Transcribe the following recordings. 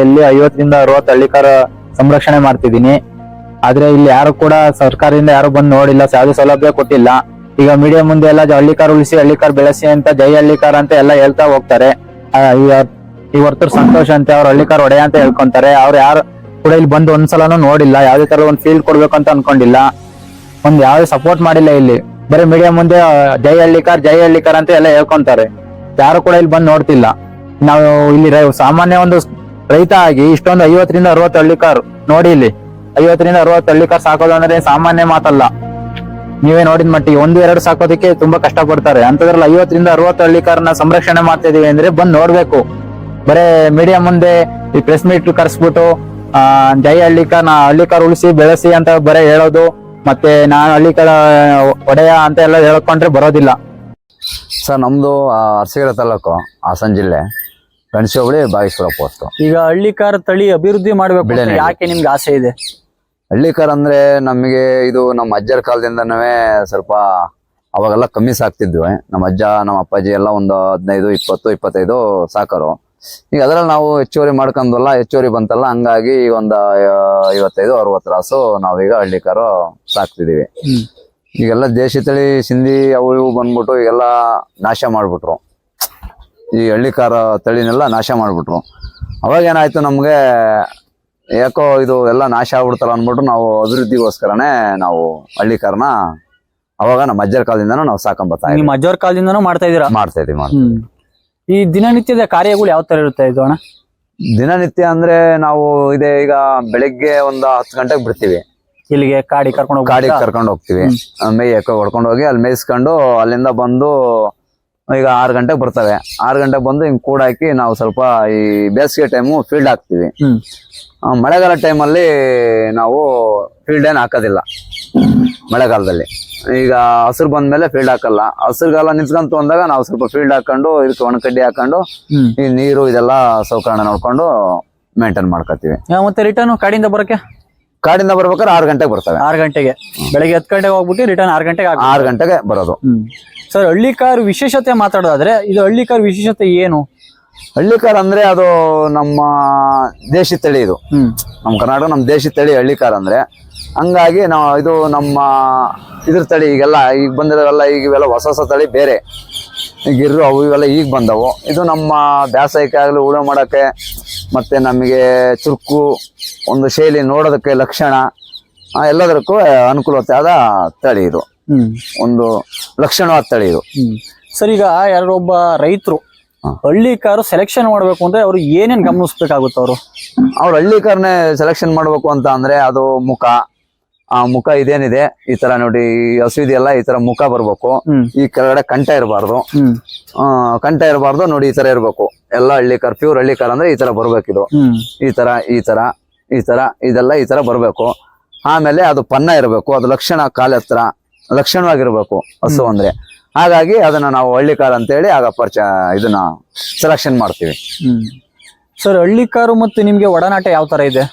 ಇಲ್ಲಿ ಐವತ್ತರಿಂದ ಅರವತ್ತು ಹಳ್ಳಿಕಾರ ಸಂರಕ್ಷಣೆ ಮಾಡ್ತಿದ್ದೀನಿ. ಆದ್ರೆ ಇಲ್ಲಿ ಯಾರು ಕೂಡ ಸರ್ಕಾರದಿಂದ ಯಾರು ಬಂದು ನೋಡಿಲ್ಲ ಯಾವುದೇ ಸೌಲಭ್ಯ ಕೊಟ್ಟಿಲ್ಲ. ಈಗ ಮೀಡಿಯಾ ಮುಂದೆ ಎಲ್ಲ ಹಳ್ಳಿಕಾರ ಉಳಿಸಿ, ಹಳ್ಳಿಕಾರ ಬೆಳೆಸಿ ಅಂತ, ಜೈ ಹಳ್ಳಿಕಾರ ಅಂತ ಎಲ್ಲ ಹೇಳ್ತಾ ಹೋಗ್ತಾರೆ. ಈ- ಸಂತೋಷ್ ಅಂತ, ಅವ್ರ ಹಳ್ಳಿಕಾರ ಒಡೆಯ ಅಂತ ಹೇಳ್ಕೊಂತಾರೆ. ಅವ್ರು ಯಾರು ಕೂಡ ಇಲ್ಲಿ ಬಂದು ಒಂದ್ಸಲನೂ ನೋಡಿಲ್ಲ. ಯಾವ್ದೇ ತರ ಒಂದು ಫೀಲ್ಡ್ ಕೊಡ್ಬೇಕು ಅಂತ ಅನ್ಕೊಂಡಿಲ್ಲ. ಒಂದ್ ಯಾವ್ದು ಸಪೋರ್ಟ್ ಮಾಡಿಲ್ಲ ಇಲ್ಲಿ. ಬರೀ ಮೀಡಿಯಾ ಮುಂದೆ ಜೈ ಹಳ್ಳಿಕಾರ್ ಜೈ ಹಳ್ಳಿಕಾರ್ ಅಂತ ಎಲ್ಲ ಹೇಳ್ಕೊಂತಾರೆ. ಯಾರು ಕೂಡ ಇಲ್ಲಿ ಬಂದು ನೋಡ್ತಿಲ್ಲ. ನಾವು ಇಲ್ಲಿ ಸಾಮಾನ್ಯ ಒಂದು ರೈತ ಆಗಿ ಇಷ್ಟೊಂದು ಐವತ್ತರಿಂದ ಅರವತ್ತು ಹಳ್ಳಿಕಾರ್ ನೋಡಿ ಇಲ್ಲಿ, ಐವತ್ತರಿಂದ ಅರವತ್ತು ಹಳ್ಳಿಕಾರ್ ಸಾಕೋದು ಅಂದ್ರೆ ಸಾಮಾನ್ಯ ಮಾತಲ್ಲ. ನೀವೇ ನೋಡಿದ ಮಟ್ಟಿಗೆ ಒಂದು, ಎರಡು ಸಾಕೋದಕ್ಕೆ ತುಂಬಾ ಕಷ್ಟ ಪಡ್ತಾರೆ ಅಂತದ್ರಲ್ಲಿ ಐವತ್ತರಿಂದ ಅರವತ್ತು ಹಳ್ಳಿಕಾರನ್ನ ಸಂರಕ್ಷಣೆ ಮಾಡ್ತಾ ಇದೀವಿ ಅಂದ್ರೆ ಬಂದ್ ನೋಡ್ಬೇಕು. ಬರೇ ಮೀಡಿಯಾ ಮುಂದೆ ಈ ಪ್ರೆಸ್ ಮೀಟ್ ಕರ್ಸ್ಬಿಟ್ಟು, ಆ, ಜೈ ಹಳ್ಳಿಕಾರ್ ನಾ ಹಳ್ಳಿಕಾರ್ ಉಳಿಸಿ, ಬೆಳೆಸಿ ಅಂತ ಬರೇ ಹೇಳೋದು. ಮತ್ತೆ ನಾನು ಹಳ್ಳಿಕಾರ ಒಡೆಯ ಅಂತ ಎಲ್ಲ ಹೇಳ್ಕೊಂಡ್ರೆ ಬರೋದಿಲ್ಲ. ಸರ್, ನಮ್ದು ಅರಸೀಕೆರೆ ತಾಲೂಕು, ಹಾಸನ ಜಿಲ್ಲೆ. ಗಣೇಶೋಬಳಿ ಬಾಗೇಶ್ವರ ಪೋಸ್ಟ್ ಈಗ ಹಳ್ಳಿಕಾರ ತಳಿ ಅಭಿವೃದ್ಧಿ ಮಾಡ್ಬೇಕು ಯಾಕೆ ನಿಮ್ಗೆ ಆಸೆ ಇದೆ? ಹಳ್ಳಿಕಾರ ಅಂದ್ರೆ ನಮಗೆ ಇದು ನಮ್ಮ ಅಜ್ಜರ ಕಾಲದಿಂದನೇ ಸ್ವಲ್ಪ ಅವಾಗೆಲ್ಲ ಕಮ್ಮಿ ಸಾಕ್ತಿದ್ವಿ. ನಮ್ಮ ಅಜ್ಜ ನಮ್ಮ ಅಪ್ಪಾಜಿ ಎಲ್ಲ ಒಂದು ಹದಿನೈದು ಇಪ್ಪತ್ತು ಇಪ್ಪತ್ತೈದು ಸಾಕರು. ಈಗ ಅದರಲ್ಲಿ ನಾವು ಹೆಚ್ಚುವರಿ ಮಾಡ್ಕೊಂಡಲ್ಲ ಹೆಚ್ಚುವರಿ ಬಂತಲ್ಲ ಹಂಗಾಗಿ ಈಗ ಒಂದು ಐವತ್ತೈದು ಅರವತ್ತು ರಾಸು ನಾವೀಗ ಹಳ್ಳಿಕಾರು ಸಾಕ್ತಿದೀವಿ. ಈಗೆಲ್ಲ ದೇಶಿ ತಳಿ ಸಿಂಧಿ ಅವು ಇವು ಬಂದ್ಬಿಟ್ಟು ಈಗೆಲ್ಲ ನಾಶ ಮಾಡ್ಬಿಟ್ರು. ಈ ಹಳ್ಳಿಕಾರ ತಳಿನೆಲ್ಲ ನಾಶ ಮಾಡಿಬಿಟ್ರು. ಅವಾಗ ಏನಾಯ್ತು ನಮಗೆ ಯಾಕೋ ಇದು ಎಲ್ಲ ನಾಶ ಆಗ್ಬಿಡ್ತಲ್ಲ ಅಂದ್ಬಿಟ್ಟು ನಾವು ಅಭಿವೃದ್ಧಿಗೋಸ್ಕರನೇ ನಾವು ಹಳ್ಳಿಕಾರನ ಅವಾಗ ನಮ್ಮ ಅಜ್ಜರ ಕಾಲದಿಂದನೂ ನಾವು ಸಾಕಂಬತ್ತ ನಿಮ್ಮ ಅಜ್ಜವ್ರ ಕಾಲದಿಂದನೂ ಮಾಡ್ತಾ ಇದೀರಾ ಮಾಡ್ತಾ ಇದೀವಿ ಮಾಡ್ತಾ ಹ್ಮ್. ಈ ದಿನನಿತ್ಯದ ಕಾರ್ಯಗಳು ಯಾವ ತರ ಇರುತ್ತೆ ಇದು ಅಣ್ಣ? ದಿನನಿತ್ಯ ಅಂದ್ರೆ ನಾವು ಇದೇ ಈಗ ಬೆಳಿಗ್ಗೆ ಒಂದು ಹತ್ತು ಗಂಟೆಗೆ ಬಿಡ್ತೀವಿ ಇಲ್ಲಿಗೆ ಕಾಡಿ ಕರ್ಕೊಂಡು ಗಾಡಿಗೆ ಕರ್ಕೊಂಡು ಹೋಗ್ತೀವಿ. ಮೇಯಕ್ಕೆ ಹೊಡ್ಕೊಂಡು ಹೋಗಿ ಅಲ್ಲಿ ಮೇಯಿಸ್ಕೊಂಡು ಅಲ್ಲಿಂದ ಬಂದು ಈಗ ಆರು ಗಂಟೆಗೆ ಬರ್ತವೆ. ಆರು ಗಂಟೆಗೆ ಬಂದು ಹಿಂಗ್ ಕೂಡ ಹಾಕಿ ನಾವು ಸ್ವಲ್ಪ ಈ ಬೇಸಿಗೆ ಟೈಮು ಫೀಲ್ಡ್ ಹಾಕ್ತಿವಿ. ಆ, ಮಳೆಗಾಲ ಟೈಮಲ್ಲಿ ನಾವು ಫೀಲ್ಡ್ ಏನು ಹಾಕೋದಿಲ್ಲ. ಮಳೆಗಾಲದಲ್ಲಿ. ಈಗ ಹಸಿರು ಬಂದ್ಮೇಲೆ ಫೀಲ್ಡ್ ಹಾಕಲ್ಲ. ಹಸಿರುಗಾಲ ನಿಂತ್ಕೊಂತು ಅಂದಾಗ ನಾವು ಸ್ವಲ್ಪ ಫೀಲ್ಡ್ ಹಾಕೊಂಡು ಇದಕ್ಕೆ ಒಣಕಡ್ಡಿ ಹಾಕೊಂಡು ಹ್ಮ್. ಈ ನೀರು ಇದೆಲ್ಲ ಸೌಕರ್ಯ ನೋಡ್ಕೊಂಡು ಮೇಂಟೈನ್ ಮಾಡ್ಕೋತೀವಿ ಮತ್ತೆ ರಿಟರ್ನ್ ಕಾಡಿಂದ ಬರಕ್ಕೆ ಕಾಡಿಂದ ಬರ್ಬೇಕಾದ್ರೆ ಆರು ಗಂಟೆಗೆ ಬರ್ತವೆ. ಆರು ಗಂಟೆಗೆ. ಬೆಳಗ್ಗೆ ಹತ್ತು ಗಂಟೆಗೆ ಹೋಗ್ಬಿಟ್ಟು ರಿಟರ್ನ್ ಆರು ಗಂಟೆಗೆ ಆಗ ಆರು ಗಂಟೆಗೆ ಬರೋದು. ಸರ್ ಹಳ್ಳಿ ಕಾರ್ ವಿಶೇಷತೆ ಮಾತಾಡೋದಾದ್ರೆ ಇದು ಹಳ್ಳಿಕಾರ್ ವಿಶೇಷತೆ ಏನು? ಹಳ್ಳಿಕಾರ ಅಂದ್ರೆ ಅದು ನಮ್ಮ ದೇಶಿ ತಳಿ ಇದು. ನಮ್ಮ ಕರ್ನಾಟಕ ನಮ್ಮ ದೇಶಿ ತಳಿ ಹಳ್ಳಿಕಾರ ಅಂದ್ರೆ ಹಂಗಾಗಿ ನಾವು ಇದು ನಮ್ಮ ಇದ್ರ ತಳಿ ಈಗೆಲ್ಲ ಈಗ ಬಂದಿರೋವೆಲ್ಲ ಈಗ ಇವೆಲ್ಲ ಹೊಸ ಹೊಸ ತಳಿ ಬೇರೆ. ಈಗ ಇರು ಅವು ಇವೆಲ್ಲ ಈಗ ಬಂದವು. ಇದು ನಮ್ಮ ಬೇಸಾಯಕ್ಕೆ ಆಗಲಿ ಉಳುಮೆ ಮಾಡೋಕ್ಕೆ ಮತ್ತು ನಮಗೆ ಚುರುಕು ಒಂದು ಶೈಲಿ ನೋಡೋದಕ್ಕೆ ಲಕ್ಷಣ ಎಲ್ಲದಕ್ಕೂ ಅನುಕೂಲತೆ ಆದ ತಳಿ ಇದು. ಒಂದು ಲಕ್ಷಣವಾದ ತಳಿ ಇದು. ಸರ್ ಈಗ ಯಾರೊಬ್ಬ ರೈತರು ಹಳ್ಳಿ ಕಾರು ಸೆಲೆಕ್ಷನ್ ಮಾಡಬೇಕು ಅಂದ್ರೆ ಅವರು ಏನೇನು ಗಮನಿಸ್ಬೇಕಾಗುತ್ತೆ ಅವರು? ಅವ್ರು ಹಳ್ಳಿಕಾರನೇ ಸೆಲೆಕ್ಷನ್ ಮಾಡಬೇಕು ಅಂತ ಅಂದ್ರೆ ಅದು ಮುಖ ಆ ಮುಖ ಇದೇನಿದೆ ಈ ತರ ನೋಡಿ ಈ ಹಸು ಇದೆಯಲ್ಲ ಈ ತರ ಮುಖ ಬರ್ಬೇಕು. ಈ ಕೆಳಗಡೆ ಕಂಠ ಇರಬಾರ್ದು. ಕಂಠ ಇರಬಾರ್ದು ನೋಡಿ ಈ ತರ ಇರ್ಬೇಕು. ಎಲ್ಲ ಹಳ್ಳಿಕಾರ್ ಪ್ಯೂರ್ ಹಳ್ಳಿಕಾರ್ ಅಂದ್ರೆ ಈ ತರ ಬರ್ಬೇಕಿದು. ಈ ತರ ಈ ತರ ಈ ತರ ಇದೆಲ್ಲ ಈ ತರ ಬರ್ಬೇಕು. ಆಮೇಲೆ ಅದು ಪನ್ನ ಇರಬೇಕು ಅದು ಲಕ್ಷಣ ಕಾಲ ಹತ್ರ ಲಕ್ಷಣವಾಗಿರ್ಬೇಕು ಹಸು ಅಂದ್ರೆ. ಹಾಗಾಗಿ ಅದನ್ನ ನಾವು ಹಳ್ಳಿ ಹಳ್ಳಿಕಾರ್ ಅಂತೇಳಿ ಆಗ ಪರಿಚಯ ಇದನ್ನ ಸೆಲೆಕ್ಷನ್ ಮಾಡ್ತೀವಿ. ಸರ್ ಹಳ್ಳಿ ಕಾರು ಮತ್ತು ನಿಮ್ಗೆ ಒಡನಾಟ ಯಾವ ತರ ಇದೆ?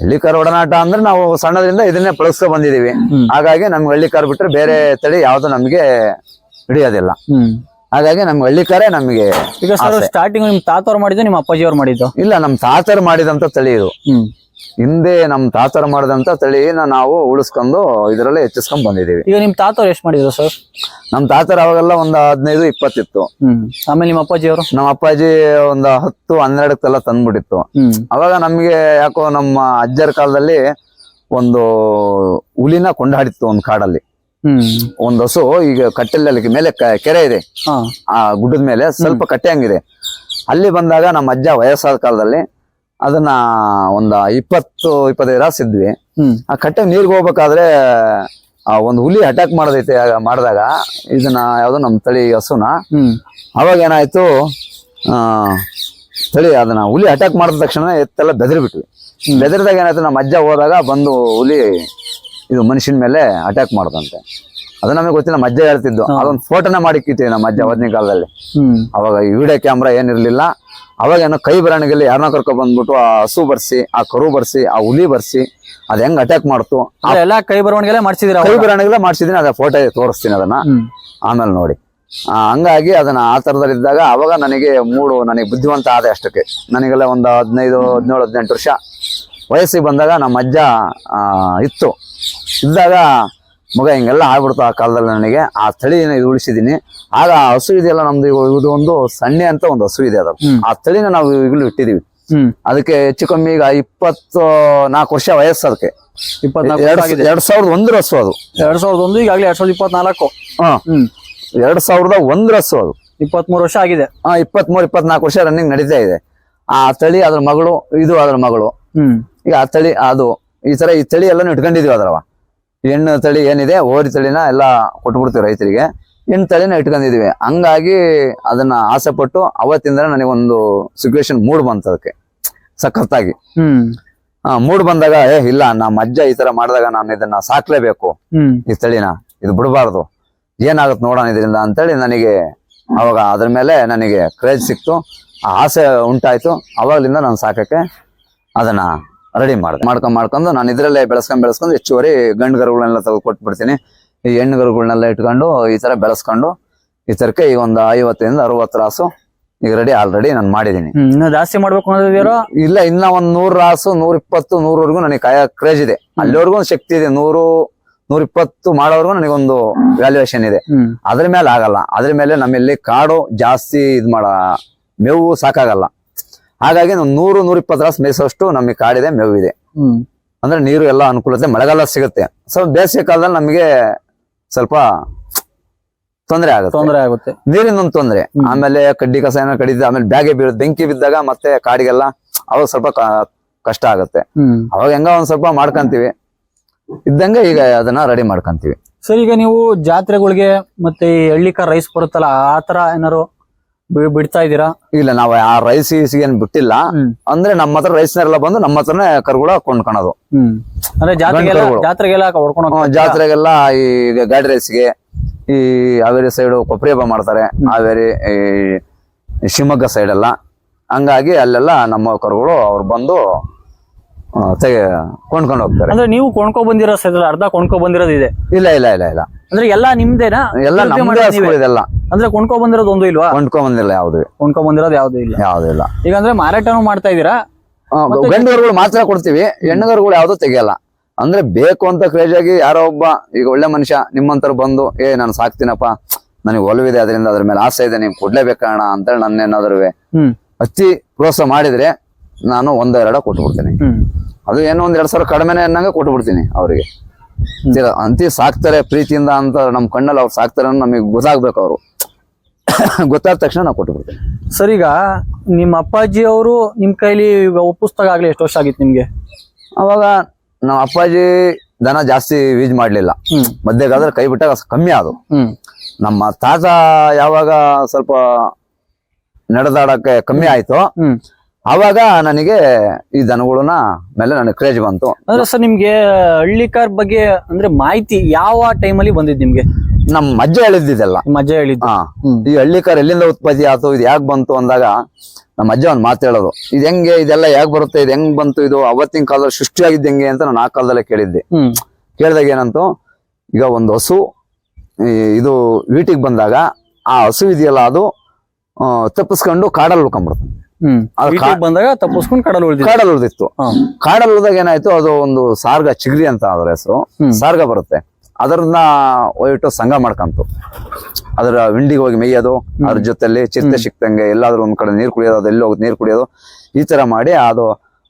ಹಳ್ಳಿಕಾರ್ ಒಡನಾಟ ಅಂದ್ರೆ ನಾವು ಸಣ್ಣದ್ರಿಂದ ಇದನ್ನೇ ಬಳಸ್ಕೊ ಬಂದಿದೀವಿ. ಹಾಗಾಗಿ ನಮ್ಗೆ ಹಳ್ಳಿಕಾರ್ ಬಿಟ್ರೆ ಬೇರೆ ತಳಿ ಯಾವ್ದು ನಮ್ಗೆ ಹಿಡಿಯೋದಿಲ್ಲ. ಹಾಗಾಗಿ ನಮ್ಗೆ ಹಳ್ಳಿಕಾರೇ ನಮ್ಗೆ ಈಗ ಸ್ಟಾರ್ಟಿಂಗ್ ನಿಮ್ ತಾತವ್ರು ಮಾಡಿದ್ದು ನಿಮ್ಮ ಅಪ್ಪಾಜಿ ಅವ್ರು ಮಾಡಿದ್ದು? ಇಲ್ಲ ನಮ್ ತಾತರು ಮಾಡಿದಂತ ತಳಿ ಇದು. ಹಿಂದೆ ನಮ್ ತಾತರ ಮಾಡಿದಂತ ತಳಿನ ನಾವು ಉಳಿಸ್ಕೊಂಡು ಇದರಲ್ಲೇ ಹೆಚ್ಚಿಸ್ಕೊಂಡ್ ಬಂದಿದೀವಿ ಈಗ ನಿಮ್ ತಾತವ್ರು ಎಷ್ಟು ಮಾಡಿದ್ರು ಸರ್? ನಮ್ ತಾತರ ಅವಾಗೆಲ್ಲ ಒಂದ್ ಹದಿನೈದು ಇಪ್ಪತ್ತಿತ್ತು. ಆಮೇಲೆ ನಿಮ್ಮ ಅಪ್ಪಾಜಿ ಅವರು? ನಮ್ಮ ಅಪ್ಪಾಜಿ ಒಂದ್ ಹತ್ತು ಹನ್ನೆರಡಕ್ಕೆಲ್ಲ ತಂದ್ಬಿಟ್ಟಿತ್ತು. ಅವಾಗ ನಮ್ಗೆ ಯಾಕೋ ನಮ್ಮ ಅಜ್ಜರ ಕಾಲದಲ್ಲಿ ಒಂದು ಹುಲಿನ ಕೊಂಡಾಡಿತ್ತು ಒಂದ್ ಕಾಡಲ್ಲಿ. ಹ್ಮ್. ಒಂದ್ ಹಸು ಈಗ ಕಟ್ಟೆಲ್ಲ ಮೇಲೆ ಕೆರೆ ಇದೆ. ಆ ಗುಡ್ಡದ ಮೇಲೆ ಸ್ವಲ್ಪ ಕಟ್ಟೆ ಹಂಗಿದೆ. ಅಲ್ಲಿ ಬಂದಾಗ ನಮ್ಮ ಅಜ್ಜ ವಯಸ್ಸಾದ ಕಾಲದಲ್ಲಿ ಅದನ್ನ ಒಂದ ಇಪ್ಪತ್ತು ಇಪ್ಪತ್ತೈದು ರಾಸ್ ಇದ್ವಿ. ಆ ಕಟ್ಟೆ ನೀರ್ಗೆ ಹೋಗ್ಬೇಕಾದ್ರೆ ಆ ಒಂದು ಹುಲಿ ಅಟ್ಯಾಕ್ ಮಾಡದೈತೆ ಮಾಡಿದಾಗ ಇದನ್ನ ಯಾವ್ದು ನಮ್ ತಳಿ ಹಸುನ. ಅವಾಗ ಏನಾಯ್ತು ಆ ತಳಿ ಅದನ್ನ ಹುಲಿ ಅಟ್ಯಾಕ್ ಮಾಡಿದ ತಕ್ಷಣ ಎತ್ತೆಲ್ಲ ಬೆದರಿ ಬಿಟ್ವಿ. ಬೆದರಿದಾಗ ಏನಾಯ್ತು ನಮ್ಮ ಅಜ್ಜ ಹೋದಾಗ ಬಂದು ಹುಲಿ ಇದು ಮನುಷ್ಯನ ಮೇಲೆ ಅಟ್ಯಾಕ್ ಮಾಡ್ದಂತೆ. ಅದು ನಮಗೆ ಗೊತ್ತಿಲ್ಲ ನಮ್ಮ ಅಜ್ಜ ಹೇಳ್ತಿದ್ದು. ಅದೊಂದು ಫೋಟೋನ ಮಾಡಿಕ್ಕಿಟ್ಟಿವಿ ನಮ್ಮ ಅಜ್ಜ ಅವತ್ತಿನ ಕಾಲದಲ್ಲಿ. ಅವಾಗ ಈ ವಿಡಿಯೋ ಕ್ಯಾಮ್ರಾ ಏನಿರ್ಲಿಲ್ಲ. ಅವಾಗ ಏನೋ ಕೈ ಬರಣಿಗೆಲ್ಲ ಯಾರನ್ನ ಕರ್ಕೊಂಡ್ ಬಂದ್ಬಿಟ್ಟು ಆ ಹಸು ಬರ್ಸಿ ಆ ಕರು ಬರ್ಸಿ ಆ ಹುಲಿ ಬರ್ಸಿ ಅದ್ ಹೆಂಗ್ ಅಟ್ಯಾಕ್ ಮಾಡ್ತು? ಆ ಎಲ್ಲ ಕೈ ಬರವಣಿಗೆಲ್ಲ ಮಾಡಿಸಿದ್ರೆ ಕೈ ಬರವಣಿಗೆಲ್ಲ ಮಾಡ್ಸಿದೀನಿ ಅದ ಫೋಟೋ ತೋರಿಸ್ತೀನಿ ಅದನ್ನ. ಆಮೇಲೆ ನೋಡಿ. ಆ, ಹಂಗಾಗಿ ಅದನ್ನ ಆ ಥರದಲ್ಲಿದ್ದಾಗ ಅವಾಗ ನನಗೆ ಮೂಡು ನನಗೆ ಬುದ್ಧಿವಂತ ಆದ ಅಷ್ಟಕ್ಕೆ. ನನಗೆಲ್ಲ ಒಂದು ಹದಿನೈದು ಹದಿನೇಳು ಹದಿನೆಂಟು ವರ್ಷ ವಯಸ್ಸಿಗೆ ಬಂದಾಗ ನಮ್ಮ ಅಜ್ಜ ಇತ್ತು. ಇದ್ದಾಗ ಮಗ ಹಿಂಗೆಲ್ಲ ಆಗ್ಬಿಡ್ತು ಆ ಕಾಲದಲ್ಲಿ ನನಗೆ. ಆ ತಳಿನ ಇದು ಉಳಿಸಿದೀನಿ ಆಗ ಆ ಹಸು ಇದೆಯಲ್ಲ ನಮ್ದು ಇದು ಒಂದು ಸಣ್ಣ ಅಂತ ಒಂದು ಹಸು ಇದೆ ಅದು. ಆ ತಳಿನ ನಾವು ಈಗಲೂ ಇಟ್ಟಿದೀವಿ ಅದಕ್ಕೆ ಹೆಚ್ಚು ಕಮ್ಮಿ ಈಗ ಇಪ್ಪತ್ತು ನಾಲ್ಕು ವರ್ಷ ವಯಸ್ಸು ಅದಕ್ಕೆ. ಇಪ್ಪತ್ನಾಲ್ಕು ಎರಡ್ ಸಾವಿರದ ಒಂದರ ಹಸು ಅದು. ಎರಡ್ ಸಾವಿರದ ಒಂದು ಈಗಾಗಲೇ ಎರಡ್ ಸಾವಿರದ ಇಪ್ಪತ್ನಾಲ್ಕು. ಹಾ. ಹ್ಮ್. ಎರಡ್ ಸಾವಿರದ ಒಂದರ ಹಸು ಅದು. ಇಪ್ಪತ್ಮೂರು ವರ್ಷ ಆಗಿದೆ. ಆ ಇಪ್ಪತ್ಮೂರು ಇಪ್ಪತ್ನಾಲ್ಕು ವರ್ಷ ರನ್ನಿಂಗ್ ನಡೀತಾ ಇದೆ. ಆ ತಳಿ ಅದ್ರ ಮಗಳು ಇದು ಅದ್ರ ಮಗಳು. ಈಗ ಆ ತಳಿ ಅದು ಈ ತರ ಈ ತಳಿ ಎಲ್ಲಾನು ಇಟ್ಕೊಂಡಿದೀವಿ ಅದ್ರವ. ಹೆಣ್ಣು ತಳಿ ಏನಿದೆ ಓರಿ ತಳಿನ ಎಲ್ಲ ಕೊಟ್ಬಿಡ್ತೀವಿ ರೈತರಿಗೆ. ಹೆಣ್ಣು ತಳಿನ ಇಟ್ಕೊಂಡಿದೀವಿ. ಹಂಗಾಗಿ ಅದನ್ನ ಆಸೆ ಪಟ್ಟು ಅವತ್ತಿಂದ ನನಗೊಂದು ಸಿಚುವೇಶನ್ ಮೂಡ್ ಬಂತು ಅದಕ್ಕೆ. ಸಖತ್ತಾಗಿ. ಮೂಡ್ ಬಂದಾಗ ಏ ಇಲ್ಲ ನಮ್ಮ ಅಜ್ಜ ಈ ತರ ಮಾಡಿದಾಗ ನಾನು ಇದನ್ನ ಸಾಕ್ಲೇಬೇಕು. ಈ ತಳಿನ. ಇದು ಬಿಡಬಾರ್ದು. ಏನಾಗುತ್ತೆ ನೋಡೋಣ ಇದರಿಂದ ಅಂತೇಳಿ ನನಗೆ ಅವಾಗ ಅದ್ರ ಮೇಲೆ ನನಗೆ ಕ್ರೇಜ್ ಸಿಕ್ತು. ಆ ಆಸೆ ಉಂಟಾಯ್ತು. ಅವಾಗಲಿಂದ ನಾನು ಸಾಕಕ್ಕೆ ಅದನ್ನ ರೆಡಿ ಮಾಡಿದೆ. ಮಾಡ್ಕೊಂಡ್ ಮಾಡ್ಕೊಂಡು ನಾನು ಇದ್ರಲ್ಲೇ ಬೆಳೆಸ್ಕೊಂಡ್ ಬೆಳೆಸ್ಕೊಂಡು ಹೆಚ್ಚುವರಿ ಗಂಡು ಗರುಗಳನ್ನೆಲ್ಲ ತೆಗೆದು ಕೊಟ್ಬಿಡ್ತೀನಿ. ಈ ಹೆಣ್ಣು ಗರುಗಳನ್ನೆಲ್ಲ ಇಟ್ಕೊಂಡು ಈ ತರ ಬೆಳೆಸ್ಕೊಂಡು ಈ ತರಕ ಈಗ ಒಂದು ಐವತ್ತರಿಂದ ಅರವತ್ತು ರಾಸು ಈಗ ರೆಡಿ ಆಲ್ರೆಡಿ ನಾನು ಮಾಡಿದೀನಿ ಇನ್ನೂ ಜಾಸ್ತಿ ಮಾಡ್ಬೇಕು ಅನ್ನೋದಿರೋ ಇಲ್ಲ ಇನ್ನ ಒಂದ್ ನೂರ್ ರಾಸು ನೂರ್ ಇಪ್ಪತ್ತು ನೂರವರೆಗೂ ನನಗೆ ಕಾಯ ಕ್ರೇಜ್ ಇದೆ. ಅಲ್ಲಿವರೆಗೂ ಒಂದು ಶಕ್ತಿ ಇದೆ. ನೂರು ನೂರ ಇಪ್ಪತ್ತು ಮಾಡೋವರೆಗೂ ನನಗೊಂದು ವ್ಯಾಲ್ಯೂಯೇಷನ್ ಇದೆ. ಅದ್ರ ಮೇಲೆ ಆಗಲ್ಲ. ಅದ್ರ ಮೇಲೆ ನಮ್ಮಲ್ಲಿ ಕಾಡು ಜಾಸ್ತಿ ಇದ್ ಮಾಡ ಮೇವು ಸಾಕಾಗಲ್ಲ. ಹಾಗಾಗಿ ಒಂದು ನೂರು ನೂರ ಇಪ್ಪತ್ತು ತಾಸು ಮೇಯಿಸೋಷ್ಟು ನಮಗೆ ಕಾಡಿದೆ ಮೇವಿದೆ. ಅಂದ್ರೆ ನೀರು ಎಲ್ಲ ಅನುಕೂಲತೆ ಮಳೆಗಾಲ ಸಿಗುತ್ತೆ. ಸೊ ಬೇಸಿಗೆ ಕಾಲದಲ್ಲಿ ನಮಗೆ ಸ್ವಲ್ಪ ತೊಂದರೆ ಆಗುತ್ತೆ. ತೊಂದರೆ ಆಗುತ್ತೆ. ನೀರಿನ ಒಂದು ತೊಂದ್ರೆ ಆಮೇಲೆ ಕಡ್ಡಿ ಕಸ ಏನೋ ಕಡಿದ ಆಮೇಲೆ ಬ್ಯಾಗೆ ಬೀಳುತ್ತೆ. ಬೆಂಕಿ ಬಿದ್ದಾಗ ಮತ್ತೆ ಕಾಡಿಗೆಲ್ಲ ಅವಾಗ ಸ್ವಲ್ಪ ಕಷ್ಟ ಆಗುತ್ತೆ. ಅವಾಗ ಹೆಂಗ ಒಂದ್ ಸ್ವಲ್ಪ ಮಾಡ್ಕಂತೀವಿ. ಇದ್ದಂಗೆ ಈಗ ಅದನ್ನ ರೆಡಿ ಮಾಡ್ಕಂತೀವಿ. ಸರ್ ಈಗ ನೀವು ಜಾತ್ರೆಗಳಿಗೆ ಮತ್ತೆ ಈ ಹಳ್ಳಿಕಾರ್ ರೈಸ್ ಬರುತ್ತಲ್ಲ ಆ ತರ ಏನಾರು ಬಿಡ್ತಾ ಇದ್ದೀರಾ? ಇಲ್ಲ ನಾವು ಆ ರೈಸ್ ಏನ್ ಬಿಟ್ಟಿಲ್ಲ. ಅಂದ್ರೆ ನಮ್ಮ ಹತ್ರ ರೈಸ್ನೆಲ್ಲ ಬಂದು ನಮ್ಮ ಹತ್ರನೇ ಕರುಗಳ ಕೊಂಡ್ಕೊಳೋದು ಅಂದ್ರೆ ಜಾತ್ರೆಗೆಲ್ಲ ಜಾತ್ರೆಗೆಲ್ಲ ಹೊಡ್ಕೊಂಡು ಜಾತ್ರೆಗೆಲ್ಲ ಈ ಗಾಡಿ ರೈಸ್ಗೆ ಈ ಹಾವೇರಿ ಸೈಡ್ ಕೊಪ್ಪರಿ ಹಬ್ಬ ಮಾಡ್ತಾರೆ. ಹಾವೇರಿ ಈ ಶಿವಮೊಗ್ಗ ಸೈಡ್ ಎಲ್ಲ. ಹಂಗಾಗಿ ಅಲ್ಲೆಲ್ಲ ನಮ್ಮ ಕರುಗಳು ಅವ್ರು ಬಂದು ತೆಗೆ ಕೊಂಡ್ಕೊಂಡು ಹೋಗ್ತಾರೆ. ಅಂದ್ರೆ ನೀವು ಕೊಂಡ್ಕೊ ಬಂದಿರೋ ಸೈಡ್ ಅರ್ಧ ಕೊಂಡ್ಕೊ ಬಂದಿರೋದು ಇದೆ? ಇಲ್ಲ ಇಲ್ಲ ಇಲ್ಲ ಇಲ್ಲ. ಅಂದ್ರೆ ಎಲ್ಲಾ ನಿಮ್ದೇನಾ? ಎಲ್ಲ ಹಸುಗಳು ಇದೆಲ್ಲ ಅಂದ್ರೆ ಕೊಂಡ್ಕೊ ಬಂದಿರೋದು ಒಂದು ಇಲ್ವಾ? ಕೊಂಡ್ಕೊ ಬಂದಿಲ್ಲ ಯಾವ್ದು. ಕೊಂಡ್ಕೊ ಬಂದಿರೋದು ಯಾವ್ದು ಇಲ್ಲ? ಯಾವ್ದು ಇಲ್ಲ. ಈಗ ಅಂದ್ರೆ ಮಾರಾಟನೂ ಮಾಡ್ತಾ ಇದೀರಾ ಆ, ಗಂಡು ಕರುಗಳು ಮಾತ್ರ ಕೊಡ್ತೀವಿ ಹೆಣ್ಣುಗರುಗಳು ಯಾವ್ದು ತೆಗಿಯಲ್ಲ. ಅಂದ್ರೆ ಬೇಕು ಅಂತ ಕ್ರೇಜ್ ಆಗಿ ಯಾರೋ ಒಬ್ಬ ಈಗ ಒಳ್ಳೆ ಮನುಷ್ಯ ನಿಮ್ಮಂತರ ಬಂದು ಏ ನಾನು ಸಾಕ್ತೀನಪ್ಪ ನನಗೆ ಒಲವಿದೆ ಅದರಿಂದ ಅದ್ರ ಮೇಲೆ ಆಸೆ ಇದೆ ನೀವು ಕೊಡ್ಲೇಬೇಕಣ್ಣ ಅಂತ ನನ್ನ ಏನಾದ್ರು ಹ್ಮ್. ಅತಿ ಪ್ರೋತ್ಸಾಹ ಮಾಡಿದ್ರೆ ನಾನು ಒಂದ್ ಎರಡ ಕೊಟ್ಟು ಬಿಡ್ತೀನಿ ಅದು ಏನೋ ಒಂದ್ ಎರಡ್ ಸಾವಿರ ಕಡಿಮೆನೆ ಅನ್ನಂಗೆ ಕೊಟ್ಟು ಬಿಡ್ತೀನಿ ಅವರಿಗೆ ಅಂತಿ ಸಾಕ್ತಾರೆ ಪ್ರೀತಿಯಿಂದ ಅಂತ ನಮ್ ಕಣ್ಣಲ್ಲಿ ಅವ್ರು ಸಾಕ್ತಾರೆ ನಮಗೆ ಗೊತ್ತಾಗ್ಬೇಕು ಅವರು. ಗೊತ್ತಾದ ತಕ್ಷಣ ನಾವು ಕೊಟ್ಟು ಬಿಡ್ತೀನಿ ಸರ್ ಈಗ ನಿಮ್ಮ ಅಪ್ಪಾಜಿ ಅವರು ನಿಮ್ ಕೈಲಿ ಈಗ ಒಪ್ಪಿಸ್ದಾಗ ಆಗ್ಲಿ ಎಷ್ಟು ವರ್ಷ ಆಗಿತ್ತು ನಿಮ್ಗೆ? ಅವಾಗ ನಮ್ಮ ಅಪ್ಪಾಜಿ ದನ ಜಾಸ್ತಿ ಯೂಸ್ ಮಾಡ್ಲಿಲ್ಲ. ಮಧ್ಯಗಾದ್ರೆ ಕೈ ಬಿಟ್ಟಾಗ ಕಮ್ಮಿ ಅದು ನಮ್ಮ ತಾತ ಯಾವಾಗ ಸ್ವಲ್ಪ ನಡೆದಾಡಕ್ಕೆ ಕಮ್ಮಿ ಆಯ್ತು ಅವಾಗ ನನಗೆ ಈ ದನಗಳನ್ನ ಮೇಲೆ ನನಗೆ ಕ್ರೇಜ್ ಬಂತು. ಅಂದ್ರೆ ಸರ್ ನಿಮ್ಗೆ ಹಳ್ಳಿಕಾರ್ ಬಗ್ಗೆ ಅಂದ್ರೆ ಮಾಹಿತಿ ಯಾವ ಟೈಮಲ್ಲಿ ಬಂದಿದ್ ನಿಮ್ಗೆ? ನಮ್ಮ ಅಜ್ಜ ಹೇಳಿದ್ದಿದೆಲ್ಲ. ಮಜ್ಜೆ ಅಜ್ಜ ಹೇಳಿದ್ದು. ಹಾ. ಹ್ಮ್. ಈ ಹಳ್ಳಿಕಾರ್ ಎಲ್ಲಿಂದ ಉತ್ಪತ್ತಿ ಆಯ್ತು ಇದು ಯಾಕೆ ಬಂತು ಅಂದಾಗ ನಮ್ಮ ಅಜ್ಜ ಒಂದ್ ಮಾತು ಹೇಳೋದು. ಇದು ಹೆಂಗೆ ಇದೆಲ್ಲ ಯಾಕೆ ಬರುತ್ತೆ ಇದು ಹೆಂಗ್ ಬಂತು ಇದು ಅವತ್ತಿನ ಕಾಲದಲ್ಲಿ ಸೃಷ್ಟಿಯಾಗಿದ್ದು ಹೆಂಗೆ ಅಂತ ನಾನು ಆ ಕಾಲದಲ್ಲೇ ಕೇಳಿದ್ದೆ. ಹ್ಮ್. ಕೇಳಿದಾಗ ಏನಂತು ಈಗ ಒಂದು ಹಸು ಈ ಇದು ವೀಟಿಗೆ ಬಂದಾಗ ಆ ಹಸು ಇದೆಯಲ್ಲ ಅದು ಆ, ತಪ್ಪಿಸ್ಕೊಂಡು ಕಾಡಲ್ಲಿ ಉಳ್ಕೊಂಡ್ಬಿಡ್ತು. ಬಂದಾಗ ತಪ್ಪಿಸ್ಕೊಂಡು ಕಡಲ್ ಉಳಿದಿತ್ತು. ಕಾಡಲ್ಲಿ ಉಳಿದಿತ್ತು. ಕಾಡಲ್ ಉಳಿದಾಗ ಏನಾಯ್ತು ಅದು ಒಂದು ಸಾರ್ಗ ಚಿಗ್ರಿ ಅಂತ ಅದ್ರ ಹೆಸರು. ಸಾರ್ಗ ಬರುತ್ತೆ. ಅದರನ್ನ ಒಯ್ಯಿಟ್ಟು ಸಂಘ ಮಾಡ್ಕಂತು. ಅದರ ವಿಂಡಿಗೆ ಹೋಗಿ ಮೇಯೋದು ಅದ್ರ ಜೊತೆಲಿ ಚಿಂತೆ ಸಿಕ್ತಂಗೆ ಎಲ್ಲಾದ್ರೂ ಒಂದ್ ಕಡೆ ನೀರ್ ಕುಡಿಯೋದು ಅದೆಲ್ಲ ಹೋಗಿ ನೀರ್ ಕುಡಿಯೋದು ಈ ತರ ಮಾಡಿ ಅದು